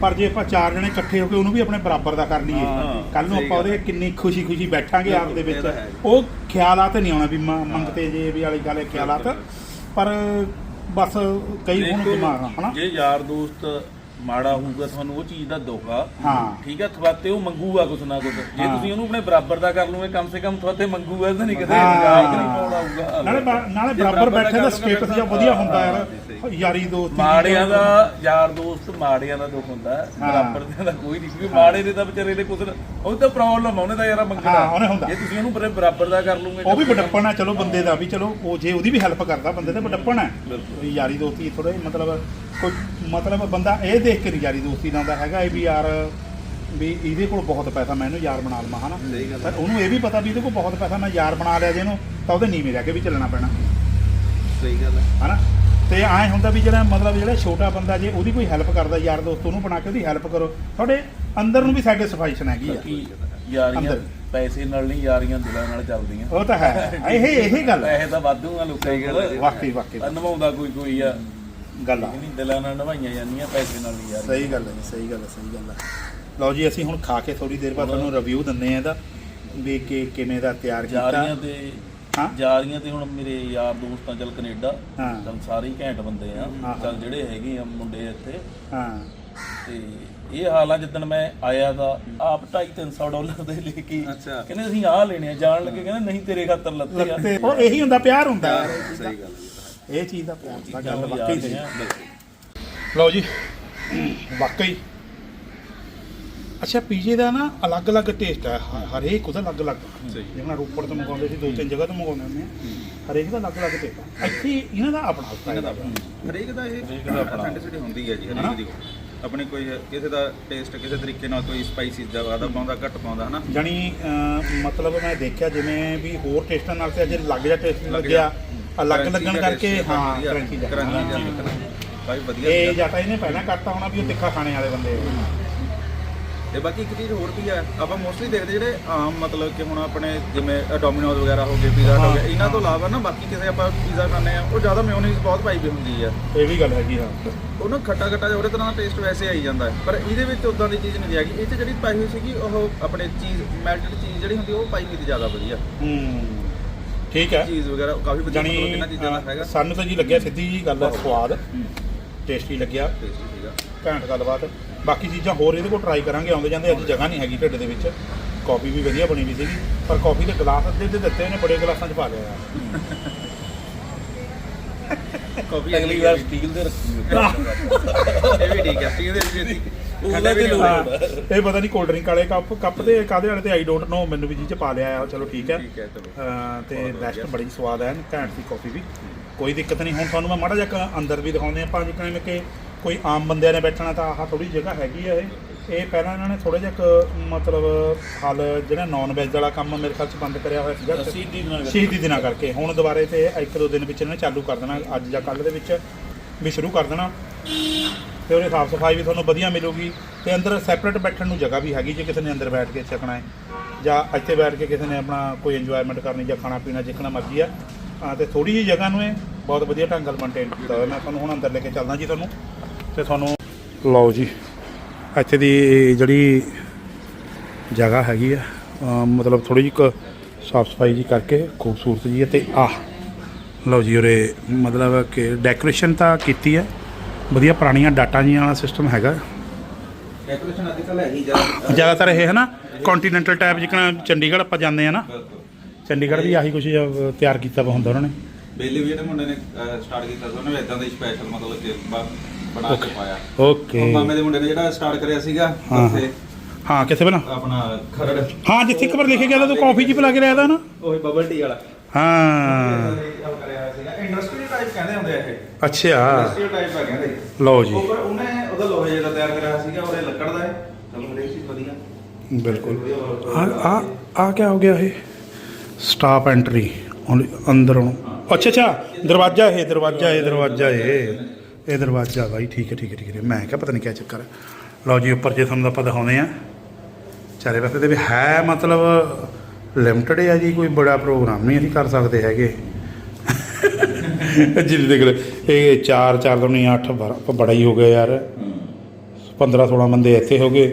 ਪਰ ਜੇ ਆਪਾਂ ਚਾਰ ਜਣੇ ਇਕੱਠੇ ਹੋ ਕੇ ਉਹਨੂੰ ਵੀ ਆਪਣੇ ਬਰਾਬਰ ਦਾ ਕਰ ਲਈਏ ਕੱਲ ਨੂੰ ਆਪਾਂ ਉਹਦੇ ਕਿੰਨੀ ਖੁਸ਼ੀ ਖੁਸ਼ੀ ਬੈਠਾਂਗੇ ਆਪ ਦੇ ਵਿੱਚ। ਉਹ ਖਿਆਲਾਤ ਨਹੀਂ ਆਉਣਾ ਵੀ ਮੰਗਤੇ ਜੇ ਵੀ ਵਾਲੀ ਗੱਲ ਹੈ ਖਿਆਲਾਤ ਪਰ ਬਸ ਕਈ ਹੁਣ ਦਿਮਾਗ ਹਨਾ? ਜੇ ਯਾਰ ਦੋਸਤ ਮਾੜਾ ਹੋਊਗਾ ਤੁਹਾਨੂੰ ਉਹ ਚੀਜ਼ ਦਾ ਦੋਗਾ ਹਾਂ। ਠੀਕ ਹੈ ਥਵਾਤੇ ਉਹ ਮੰਗੂਗਾ ਕੁਛ ਨਾ ਕੁਛ ਜੇ। ਤੁਸੀਂ ਉਹਨੂੰ ਆਪਣੇ ਬਰਾਬਰ ਦਾ ਕਰ ਲਓਗੇ ਕਮ ਸੇ ਕਮ ਥਵਾਤੇ ਮੰਗੂਗਾ ਤਾਂ ਨਹੀਂ ਕਿਤੇ ਹਾਂ। ਮਜ਼ਾਕ ਨਹੀਂ ਪਾਉਣਾ ਹੋਊਗਾ ਨਾਲੇ ਬਾ- ਨਾਲੇ ਬਰਾਬਰ ਬੈਠੇ ਦਾ ਸਟੇਟਸ ਜਿਹਾ ਵਧੀਆ ਹੁੰਦਾ ਯਾਰ। ਯਾਰੀ ਦੋਸਤੀ ਮਾੜਿਆਂ ਦਾ ਯਾਰ ਦੋਸਤ ਮਾੜਿਆਂ ਦਾ ਦੁੱਖ ਹੁੰਦਾ। ਬਰਾਬਰ ਦੇ ਦਾ ਕੋਈ ਨਹੀਂ ਕਿਉਂਕਿ ਮਾੜੇ ਦੇ ਤਾਂ ਵਿਚਾਰੇ ਦੇ ਕੁਛ ਉਹ ਤਾਂ ਪ੍ਰੋਬਲਮ ਉਹਨੇ ਤਾਂ ਯਾਰਾ ਮੰਗਣਾ ਹਾਂ, ਉਹਨੇ ਹੁੰਦਾ। ਜੇ ਤੁਸੀਂ ਉਹਨੂੰ ਬਰੇ- ਬਰਾਬਰ ਦਾ ਕਰ ਲਓਗੇ ਉਹ ਵੀ ਬਡੱਪਣ ਹੈ ਚਲੋ ਬੰਦੇ ਦਾ ਵੀ ਚਲੋ ਉਹ ਜੇ ਉਹਦੀ ਵੀ ਹੈਲਪ ਕਰਦਾ ਬੰਦੇ ਦਾ ਬਡੱਪਣ ਹੈ ਯਾਰੀ ਦੋਸਤੀ ਥੋੜੇ ਮਤਲਬ ਕੋਈ ਮਤਲਬ ਬੰਦਾ ਇਹ ਦੇਖ ਕੇ ਨਹੀਂ ਯਾਰੀ ਦੋਸਤੀ ਲਾਉਂਦਾ ਹੈਗਾ ਇਹ ਵੀ ਯਾਰ ਵੀ ਇਹਦੇ ਕੋਲ ਬਹੁਤ ਪੈਸਾ ਮੈਂ ਇਹਨੂੰ ਯਾਰ ਬਣਾ ਲਵਾਂ ਹਨਾ? ਸਹੀ ਗੱਲ ਪਰ ਉਹਨੂੰ ਇਹ ਵੀ ਪਤਾ ਵੀ ਇਹਦੇ ਕੋਲ ਬਹੁਤ ਪੈਸਾ ਮੈਂ ਯਾਰ ਬਣਾ ਲਿਆ ਜੇ ਇਹਨੂੰ ਤਾਂ ਉਹਦੇ ਨੀਵੇਂ ਰਹਿ ਕੇ ਵੀ ਚੱਲਣਾ ਪੈਣਾ। ਸਹੀ ਗੱਲ ਹੈ। ਹਨਾ? ਤੇ ਐਂ ਹੁੰਦਾ ਵੀ ਜਿਹੜਾ ਮਤਲਬ ਜਿਹੜਾ ਛੋਟਾ ਬੰਦਾ ਜੇ ਉਹਦੀ ਕੋਈ ਹੈਲਪ ਕਰਦਾ ਯਾਰ ਦੋਸਤ ਉਹਨੂੰ ਬਣਾ ਕੇ ਉਹਦੀ ਹੈਲਪ ਕਰੋ। ਤੁਹਾਡੇ ਅੰਦਰ ਨੂੰ ਵੀ ਸੈਟੀਸਫੈਕਸ਼ਨ ਹੈਗੀ ਆ। ਯਾਰੀਆਂ ਅੰਦਰ। ਪੈਸੇ ਨਾਲ ਨਹੀਂ ਯਾਰੀਆਂ ਦਿਲਾਂ ਨਾਲ ਚੱਲਦੀਆਂ। ਉਹ ਤਾਂ ਹੈ। ਇਹ ਇਹ ਗੱਲ ਹੈ। ਪੈਸੇ ਤਾਂ ਵਾਧੂ ਆ ਲੋਕਾਂ ਕੋਲ। ਵਾਕਈ ਵਾਕਈ। ਨਿਭਾਉਂਦਾ ਕੋਈ ਕੋਈ ਆ। ਗੱਲ ਆ। ਨਹੀਂ ਦਿਲਾਂ ਨਾਲ ਨਿਭਾਈਆਂ ਜਾਂਦੀਆਂ ਪੈਸੇ ਨਾਲ ਨਹੀਂ ਯਾਰ। ਸਹੀ ਗੱਲ ਹੈ ਜੀ, ਸਹੀ ਗੱਲ ਹੈ ਸਹੀ ਗੱਲ ਹੈ ਲਓ ਜੀ ਅਸੀਂ ਹੁਣ ਖਾ ਕੇ ਥੋੜੀ ਦੇਰ ਬਾਅਦ ਤੁਹਾਨੂੰ ਰਿਵਿਊ ਦਿੰਨੇ ਆ ਇਹਦਾ ਵੀ ਕਿ ਕਿਵੇਂ ਦਾ ਤਿਆਰ ਕੀਤਾ। ਯਾਰੀਆਂ ਤੇ ਹਾਂ? ਯਾਰੀਆਂ ਤੇ ਹੁਣ ਮੇਰੇ ਯਾਰ ਦੋਸਤਾਂ ਚੱਲ ਕੈਨੇਡਾ। ਹਾਂ। ਚੱਲ ਸਾਰੇ ਹੀ ਘੈਂਟ ਬੰਦੇ ਆ। ਹਾਂ। ਚੱਲ ਜਿਹੜੇ ਹੈਗੇ ਆ ਮੁੰਡੇ ਇੱਥੇ। ਹਾਂ। ਤੇ ਇਹ ਹਾਲ ਆ ਜਿੱਦਣ ਮੈਂ ਆਇਆ ਤਾਂ ਆਪ 2.5 300 ਡਾਲਰ ਦੇ ਲੈ ਕੇ ਅੱਛਾ। ਕਹਿੰਦੇ ਅਸੀਂ ਆਹ ਲੈਣੇ ਆ। ਜਾਣ ਲੱਗੇ ਕਹਿੰਦੇ ਨਹੀਂ ਤੇਰੇ ਖਾਤਰ ਲੱਤੇ ਆ। ਉਹ ਇਹੀ ਹੁੰਦਾ ਪਿਆਰ ਹੁੰਦਾ। ਸਹੀ ਗੱਲ ਹੈ ਇਹ ਚੀਜ਼ ਦਾ ਹੁੰਦਾ ਗੱਲ ਵਾਕਈ ਸਹੀ। ਲਓ ਜੀ ਵਾਕਈ। ਅੱਛਾ ਪੀਜੇ ਦਾ ਨਾ ਅਲੱਗ-ਅਲੱਗ ਟੇਸਟ ਹੈ ਹਰੇਕ ਉਹਦਾ ਅਲੱਗ-ਅਲੱਗ। ਜਿਵੇਂ ਰੋਪੜ ਤੋਂ ਮੰਗਾਉਂਦੇ ਸੀ ਦੋ ਤਿੰਨ ਜਗ੍ਹਾ ਤੋਂ ਮੰਗਾਉਂਦੇ ਹੁੰਦੇ ਆ। ਹਰੇਕ ਦਾ ਅਲੱਗ-ਅਲੱਗ ਟੇਸਟ ਹੈ ਇੱਥੇ ਇਹਨਾਂ ਦਾ ਆਪਣਾ ਹਰੇਕ ਦਾ ਇਹ ਹਰੇਕ ਦਾ ਆਪਣਾ। authenticity ਹੁੰਦੀ ਹੈ ਜੀ? ਹਰੇਕ ਦੀ। ਆਪਣੇ ਕੋਈ ਕਿਸੇ ਦਾ ਟੇਸਟ ਕਿਸੇ ਤਰੀਕੇ ਨਾਲ ਕੋਈ ਸਪਾਈਸੀ ਜ਼ਿਆਦਾ ਪਾਉਂਦਾ ਘੱਟ ਪਾਉਂਦਾ ਹਨਾ? ਜਾਣੀ ਅਹ, ਮਤਲਬ ਮੈਂ ਦੇਖਿਆ ਜਿਵੇਂ ਵੀ ਹੋਰ ਟੇਸਟਾਂ ਨਾਲ ਤੇ ਅੱਜ ਲੱਗ ਜਾ ਟੇਸਟ ਲੱਗਿਆ। ਅਲੱਗ ਲੱਗਣ ਕਰਕੇ ਹਾਂ ਕਰੰਚੀ ਜਾ crunchy ਜਿਹਾ ਨਿਕਲਦਾ। ਭਾਈ ਵਧੀਆ ਇਹ ਸੀਗਾ। ਜਾਂ ਤਾਂ ਇਹਨੇ ਪਹਿਲਾਂ ਕਰਤਾ ਹੋਣਾ ਵੀ ਉਹ ਤਿੱਖਾ ਖਾਣੇ ਵਾਲੇ ਬੰਦੇ ਤੇ ਬਾਕੀ ਇੱਕ ਚੀਜ਼ ਹੋਰ ਵੀ ਹੈ ਆਪਾਂ ਮੋਸਟਲੀ ਦੇਖਦੇ ਜਿਹੜੇ ਆਮ ਮਤਲਬ ਕਿ ਹੁਣ ਆਪਣੇ ਜਿਵੇਂ ਡੋਮਿਨੋਜ਼ ਵਗੈਰਾ ਹੋ ਗਏ ਪੀਜ਼ਾ ਹੋ ਗਿਆ ਇਹਨਾਂ ਤੋਂ ਇਲਾਵਾ ਨਾ ਬਾਕੀ ਕਿਸੇ ਆਪਾਂ ਪੀਜ਼ਾ ਖਾਂਦੇ ਆ ਉਹ ਜ਼ਿਆਦਾ ਮਿਓਨੀਜ਼ ਬਹੁਤ ਪਾਈ ਵੀ ਹੁੰਦੀ ਆ। ਇਹ ਵੀ ਗੱਲ ਹੈਗੀ ਹਾਂ। ਉਹ ਨਾ ਖੱਟਾ ਖੱਟਾ ਜਿਹਾ ਉਹਦੇ ਤਰ੍ਹਾਂ ਦਾ ਟੇਸਟ ਵੈਸੇ ਆਈ ਜਾਂਦਾ ਹੈ ਪਰ ਇਹਦੇ ਵਿੱਚ ਉਦਾਂ ਦੀ ਚੀਜ਼ ਨਹੀਂ ਹੈਗੀ। ਇਹ 'ਚ ਜਿਹੜੀ ਪਾਈ ਹੋਈ ਸੀਗੀ ਉਹ ਆਪਣੇ ਚੀਜ਼ ਮੈਲਟਡ ਚੀਜ਼ ਜਿਹੜੀ ਹੁੰਦੀ ਉਹ ਪਾਈ ਹੋਈ ਜ਼ਿਆਦਾ ਵਧੀਆ। ਹੂੰ। ਠੀਕ ਹੈ। ਚੀਜ਼ ਵਗੈਰਾ ਕਾਫੀ ਵਧੀਆ ਮਤਲਬ ਜਾਣੀ ਕਿੰਨਾ ਚੀਜ਼ਾਂ ਦਾ ਹੈਗਾ। ਸਾਨੂੰ ਤਾਂ ਜੀ ਲੱਗਿਆ ਸਿੱਧੀ ਜੀ ਗੱਲ ਹੈ ਸਵਾਦ। ਟੇਸਟੀ ਲੱਗਿਆ। ਟੇਸਟੀ ਸੀਗਾ। ਘੈਂਟ ਗੱਲਬਾਤ। ਬਾਕੀ ਚੀਜ਼ਾਂ ਹੋਰ ਇਹਦੇ ਕੋਲ ਟਰਾਈ ਕਰਾਂਗੇ ਆਉਂਦੇ ਜਾਂਦੇ ਅੱਜ ਜਗ੍ਹਾ ਨਹੀਂ ਹੈਗੀ ਢਿੱਡ ਦੇ ਵਿੱਚ। ਕਾਫੀ ਵੀ ਵਧੀਆ ਬਣੀ ਵੀ ਸੀਗੀ ਪਰ ਕਾਫੀ ਦੇ ਗਲਾਸ ਅੱਧੇ ਅੱਧੇ ਦਿੱਤੇ ਨੇ ਬੜੇ ਗਲਾਸਾਂ 'ਚ ਪਾ ਲਿਆ। ਕਾਫੀ ਅਗਲੀ ਵਾਰ ਸਟੀਲ ਦੇ ਰੱਖੀ ਇਹ ਵੀ ਠੀਕ ਹੈ ਸਟੀਲ ਦੇ ਵਿੱਚ ਉਹਦਾ ਵੀ ਲੋੜ ਹਾਂ, ਇਹ ਪਤਾ ਨਹੀਂ ਕੋਲਡ ਡਰਿੰਕ ਵਾਲੇ ਕੱਪ ਕੱਪ ਤੇ ਕਾਦੇ ਵਾਲੇ ਤੇ? ਆਈ ਡੋਂਟ ਨੋ ਮੈਨੂੰ ਵੀ ਜੀ ਚ ਪਾ ਲਿਆ ਆ। ਚਲੋ ਠੀਕ ਹੈ। ਠੀਕ ਹੈ ਚਲੋ। ਅਹ, ਤੇ ਬੈਸਟ। ਬੜੀ ਸਵਾਦ ਹੈ ਘੈਂਟ ਦੀ ਕਾਫੀ ਵੀ। ਕੋਈ ਦਿੱਕਤ ਨਹੀਂ। ਹੁਣ ਤੁਹਾਨੂੰ ਮੈਂ ਮਾੜਾ ਜਿਹਾ ਕੁ ਅੰਦਰ ਵੀ ਦਿਖਾਉਂਦੇ ਆਪਾਂ ਜਿਵੇਂ ਕਿ ਕੋਈ ਆਮ ਬੰਦਿਆਂ ਨੇ ਬੈਠਣਾ ਤਾਂ ਆਹ ਥੋੜੀ ਜਗ੍ਹਾ ਹੈਗੀ ਆ ਇਹ। ਇਹ ਪਹਿਲਾਂ ਇਹਨਾਂ ਨੇ ਥੋੜਾ ਜਿਹਾ ਕੁ ਮਤਲਬ ਹਾਲ ਜਿਹੜਾ ਨਾਨ ਵੈਜ ਵਾਲਾ ਕੰਮ ਮੇਰੇ ਖਿਆਲ ਚ ਬੰਦ ਕਰਿਆ ਹੋਇਆ ਸੀਗਾ। ਸ਼ਹੀਦੀ ਦਿਨਾਂ ਕਰਕੇ। ਸ਼ਹੀਦੀ ਦਿਨਾਂ ਕਰਕੇ। ਹੁਣ ਦੁਬਾਰੇ ਤੇ ਇੱਕ ਦੋ ਦਿਨ ਵਿੱਚ ਇਹਨਾਂ ਨੇ ਚਾਲੂ ਕਰ ਦੇਣਾ। ਅੱਜ ਜਾਂ ਕੱਲ੍ਹ ਦੇ ਵਿੱਚ ਵੀ ਸ਼ੁਰੂ ਕਰ ਦੇਣਾ। ਤੇ ਉਹਦੀ ਸਾਫ਼ ਸਫ਼ਾਈ ਵੀ ਤੁਹਾਨੂੰ ਵਧੀਆ ਮਿਲੂਗੀ ਤੇ ਅੰਦਰ ਸੈਪਰੇਟ ਬੈਠਣ ਨੂੰ ਜਗ੍ਹਾ ਵੀ ਹੈਗੀ ਜੇ ਕਿਸੇ ਨੇ ਅੰਦਰ ਬੈਠ ਕੇ ਛਕਣਾ ਹੈ ਜਾਂ ਇੱਥੇ ਬੈਠ ਕੇ ਕਿਸੇ ਨੇ ਆਪਣਾ ਕੋਈ ਇੰਜੋਇਮੈਂਟ ਕਰਨੀ ਜਾਂ ਖਾਣਾ ਪੀਣਾ ਜਿੱਕਣਾ ਮਰਜ਼ੀ ਆ ਹਾਂ, ਤੇ ਥੋੜੀ ਜਿਹੀ ਜਗ੍ਹਾ ਨੂੰ ਇਹ ਬਹੁਤ ਵਧੀਆ ਢੰਗ ਨਾਲ ਮੇਨਟੇਨ ਕੀਤਾ ਹੋਇਆ। ਮੈਂ ਤੁਹਾਨੂੰ ਹੁਣ ਅੰਦਰ ਲੈ ਕੇ ਚੱਲਦਾ ਜੀ ਤੁਹਾਨੂੰ ਤੇ ਤੁਹਾਨੂੰ ਲਓ ਜੀ ਇੱਥੇ ਦੀ ਜਿਹੜੀ ਜਗ੍ਹਾ ਹੈਗੀ ਆ ਮਤਲਬ ਥੋੜੀ ਜਿਹੀ ਸਾਫ਼ ਸਫ਼ਾਈ ਜੀ ਕਰਕੇ ਖੂਬਸੂਰਤ ਜੀ ਹੈ ਤੇ ਆਹ ਲਓ ਜੀ ਉਰੇ ਮਤਲਬ ਕਿ ਡੈਕੋਰੇਸ਼ਨ ਤਾਂ ਕੀਤੀ ਹੈ। ਵਧੀਆ ਪੁਰਾਣੀਆਂ ਡਾਟਾ ਜੀਆਂ ਵਾਲਾ ਸਿਸਟਮ ਹੈਗਾ। ਡੈਕੋਰੇਸ਼ਨ ਅੱਜ ਕੱਲ੍ਹ ਹੈਗੀ ਜ਼ਿਆਦਾ ਜ਼ਿਆਦਾਤਰ ਇਹ ਹੈ ਨਾ ਕੰਟੀਨੈਂਟਲ ਟਾਈਪ ਜਿਕਣਾ ਚੰਡੀਗੜ੍ਹ ਆਪਾਂ ਜਾਂਦੇ ਆ ਨਾ। ਚੰਡੀਗੜ੍ਹ ਵੀ ਆਹੀ ਕੁਝ ਤਿਆਰ ਕੀਤਾ ਵਾ ਹੁੰਦਾ ਉਹਨਾਂ ਨੇ। ਬੇਲੇ ਵੀ ਜਿਹੜੇ ਮੁੰਡੇ ਨੇ ਸਟਾਰਟ ਕੀਤਾ ਸੀ ਉਹਨੇ ਵੀ ਇਦਾਂ ਦਾ ਸਪੈਸ਼ਲ ਮਤਲਬ ਕਿ ਬਣਾ ਕੇ ਪਾਇਆ। ਓਕੇ ਮਾਮੇ ਦੇ ਮੁੰਡੇ ਨੇ ਜਿਹੜਾ ਸਟਾਰਟ ਕਰਿਆ ਸੀਗਾ ਹਾਂ। ਉੱਥੇ ਹਾਂ ਕਿੱਥੇ ਬਣਾ ਆਪਣਾ ਖਰੜ। ਹਾਂ ਜਿੱਥੇ ਇੱਕ ਵਾਰ ਲਿਖਿਆ ਗਿਆ ਤਾਂ ਤੂੰ ਕਾਫੀ ਜੀ ਪਿਲਾ ਕੇ ਲਿਆ ਤਾ ਨਾ। ਉਹੀ ਬਬਲ ਟੀ ਵਾਲਾ। ਹਾਂ। ਉਹ ਕਰਿਆ ਹੋਇਆ ਸੀਗਾ। ਇੰਡਸਟਰੀ ਟਾਈਪ ਕਹਿੰਦੇ ਹੁੰਦੇ ਆ ਇਹ। ਅੱਛਾ। ਇੰਡਸਟਰੀ ਟਾਈਪ ਆ ਕਹਿੰਦੇ। ਲਓ ਜੀ। ਉੱਪਰ ਉਹਨੇ ਉਹਦਾ ਲੋਹੇ ਜਿਹੜਾ ਤਿਆਰ ਕਰਿਆ ਸੀਗਾ ਉਹਦੇ ਲੱਕੜ ਦਾ ਹੈ। ਚਲੋ ਹਰੇਕ ਚੀਜ਼ ਵਧੀਆ। ਬਿਲਕੁਲ। ਆ ਆ ਆ ਕੀ ਹੋ ਗਿਆ ਇਹ? ਸਟਾਫ ਐਂਟਰੀ ਅੰਦਰੋਂ। ਅੱਛਾ ਅੱਛਾ। ਦਰਵਾਜ਼ਾ ਇਹ ਦਰਵਾਜ਼ਾ ਇਹ ਦਰਵਾਜ਼ਾ ਇਹ। ਇਹ ਦਰਵਾਜ਼ਾ ਬਾਈ ਠੀਕ ਹੈ ਠੀਕ ਹੈ ਠੀਕ ਹੈ। ਮੈਂ ਕਿਹਾ ਪਤਾ ਨਹੀਂ ਕੀ ਚੱਕਰ ਹੈ। ਲਓ ਜੀ ਉੱਪਰ ਜੇ ਤੁਹਾਨੂੰ ਆਪਾਂ ਦਿਖਾਉਂਦੇ ਆ। ਚਾਰੇ ਪਾਸੇ ਤੇ ਵੀ ਹੈ ਮਤਲਬ ਲਿਮਟਡ ਹੈ ਜੀ ਕੋਈ ਬੜਾ ਪ੍ਰੋਗਰਾਮ ਨਹੀਂ ਅਸੀਂ ਕਰ ਸਕਦੇ ਹੈਗੇ। ਜਿੱਦ ਦੇਖ ਲਓ, ਇਹ 4 4 ਤੋਂ ਨਹੀਂ 8 12 ਬੜਾ ਹੀ ਹੋ ਗਿਆ ਯਾਰ। 15 16 ਬੰਦੇ ਇੱਥੇ ਹੋ ਗਏ।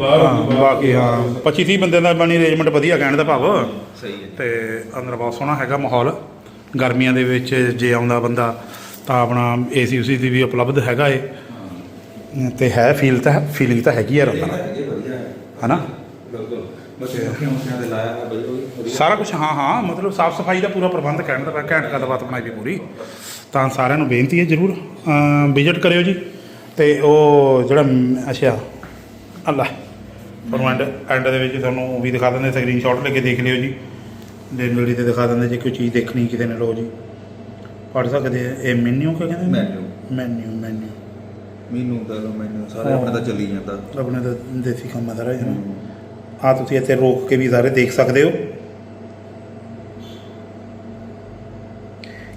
ਹਾਂ ਬਾਕੀ ਹਾਂ 25 30 ਬੰਦੇ ਦਾ ਬਣੀ ਅਰੇਂਜਮੈਂਟ ਵਧੀਆ ਕਹਿਣ ਦਾ ਭਾਵ। ਸਹੀ ਹੈ। ਤੇ ਅੰਦਰ ਬਹੁਤ ਸੋਹਣਾ ਹੈਗਾ ਮਾਹੌਲ। ਗਰਮੀਆਂ ਦੇ ਵਿੱਚ ਜੇ ਆਉਂਦਾ ਬੰਦਾ ਤਾਂ ਆਪਣਾ ਏਸੀ ਉਸੀ ਦੀ ਵੀ ਉਪਲਬਧ ਹੈਗਾ ਏ। ਤੇ ਹੈ ਫੀਲ ਤਾਂ ਫੀਲਿੰਗ ਤਾਂ ਹੈਗੀ ਯਾਰ ਅੰਦਰ ਹੈ। ਹਨਾ? ਤੇ ਲਾਇਆ ਹੈ ਬਈ ਉਹ ਸਾਰਾ ਕੁਝ ਹਾਂ ਹਾਂ ਮਤਲਬ ਸਾਫ਼ ਸਫ਼ਾਈ ਦਾ ਪੂਰਾ ਪ੍ਰਬੰਧ ਕਹਿਣ ਦਾ ਘੈਂਟ ਗੱਲਬਾਤ ਬਣਾਈ ਵੀ ਪੂਰੀ। ਤਾਂ ਸਾਰਿਆਂ ਨੂੰ ਬੇਨਤੀ ਹੈ ਜਰੂਰ ਵਿਜ਼ਿਟ ਕਰਿਓ ਜੀ। ਤੇ ਉਹ ਜਿਹੜਾ ਅੱਛਾ ਅੱਲਾ ਤੁਹਾਨੂੰ ਐਂਡ ਐਂਡ ਦੇ ਵਿੱਚ ਤੁਹਾਨੂੰ ਵੀ ਦਿਖਾ ਦਿੰਦੇ ਸਕਰੀਨਸ਼ਾਟ ਲੈ ਕੇ ਦੇਖ ਲਿਓ ਜੀ। ਡੈਨਵਰੀ ਤੇ ਦਿਖਾ ਦਿੰਦੇ ਜੇ ਕੋਈ ਚੀਜ਼ ਦੇਖਣੀ ਕਿਸੇ ਨੇ ਲੋ ਜੀ। ਪੜ ਸਕਦੇ ਆ ਇਹ ਮੈਨੂ ਕਿ ਕਹਿੰਦੇ। ਮੈਨੂ ਮੈਨੂ ਮੈਨੂੰ ਤਾਂ ਲੋ ਮੈਨੂੰ ਸਾਰੇ ਆਪਣੇ ਤਾਂ ਚੱਲੀ ਜਾਂਦਾ। ਆਪਣੇ ਤਾਂ ਦੇਸੀ ਕੰਮ ਆ ਸਾਰਾ ਇਹ ਨਾ। ਆ ਤੁਸੀਂ ਇੱਥੇ ਰੋਕ ਕੇ ਵੀ ਸਾਰੇ ਦੇਖ ਸਕਦੇ ਹੋ।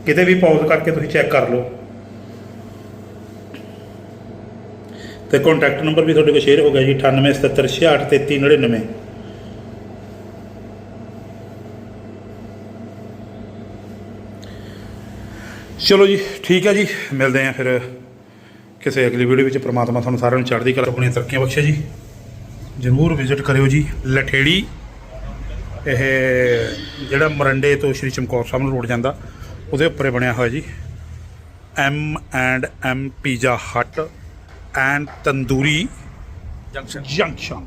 ਕਿਤੇ ਵੀ ਪੌਜ਼ ਕਰਕੇ ਤੁਸੀਂ ਚੈੱਕ ਕਰ ਲਓ। ਤੇ ਕੰਟੈਕਟ ਨੰਬਰ ਵੀ ਤੁਹਾਡੇ ਕੋਲ ਸ਼ੇਅਰ ਹੋ ਗਿਆ ਜੀ 9877663399 ਚਲੋ ਜੀ, ਠੀਕ ਹੈ ਜੀ, ਮਿਲਦੇ ਆਂ ਫਿਰ ਕਿਸੇ ਅਗਲੀ ਵੀਡੀਓ ਵਿੱਚ। ਪ੍ਰਮਾਤਮਾ ਤੁਹਾਨੂੰ ਸਾਰਿਆਂ ਨੂੰ ਚੜ੍ਹਦੀ ਕਲਾ ਆਪਣੀਆਂ ਤਰੱਕੀਆਂ ਬਖਸ਼ੇ ਜੀ। ਜਰੂਰ ਵਿਜ਼ਿਟ ਕਰਿਓ ਜੀ। ਲਠੇੜੀ, ਇਹ ਜਿਹੜਾ ਮਰੰਡੇ ਤੋਂ ਸ਼੍ਰੀ ਚਮਕੌਰ ਸਾਹਿਬ ਨੂੰ ਰੋਡ ਜਾਂਦਾ, ਉਹਦੇ ਉੱਪਰ ਬਣਿਆ ਹੋਇਆ ਜੀ। M and M Pizza Hut and Tandoori Junction Junction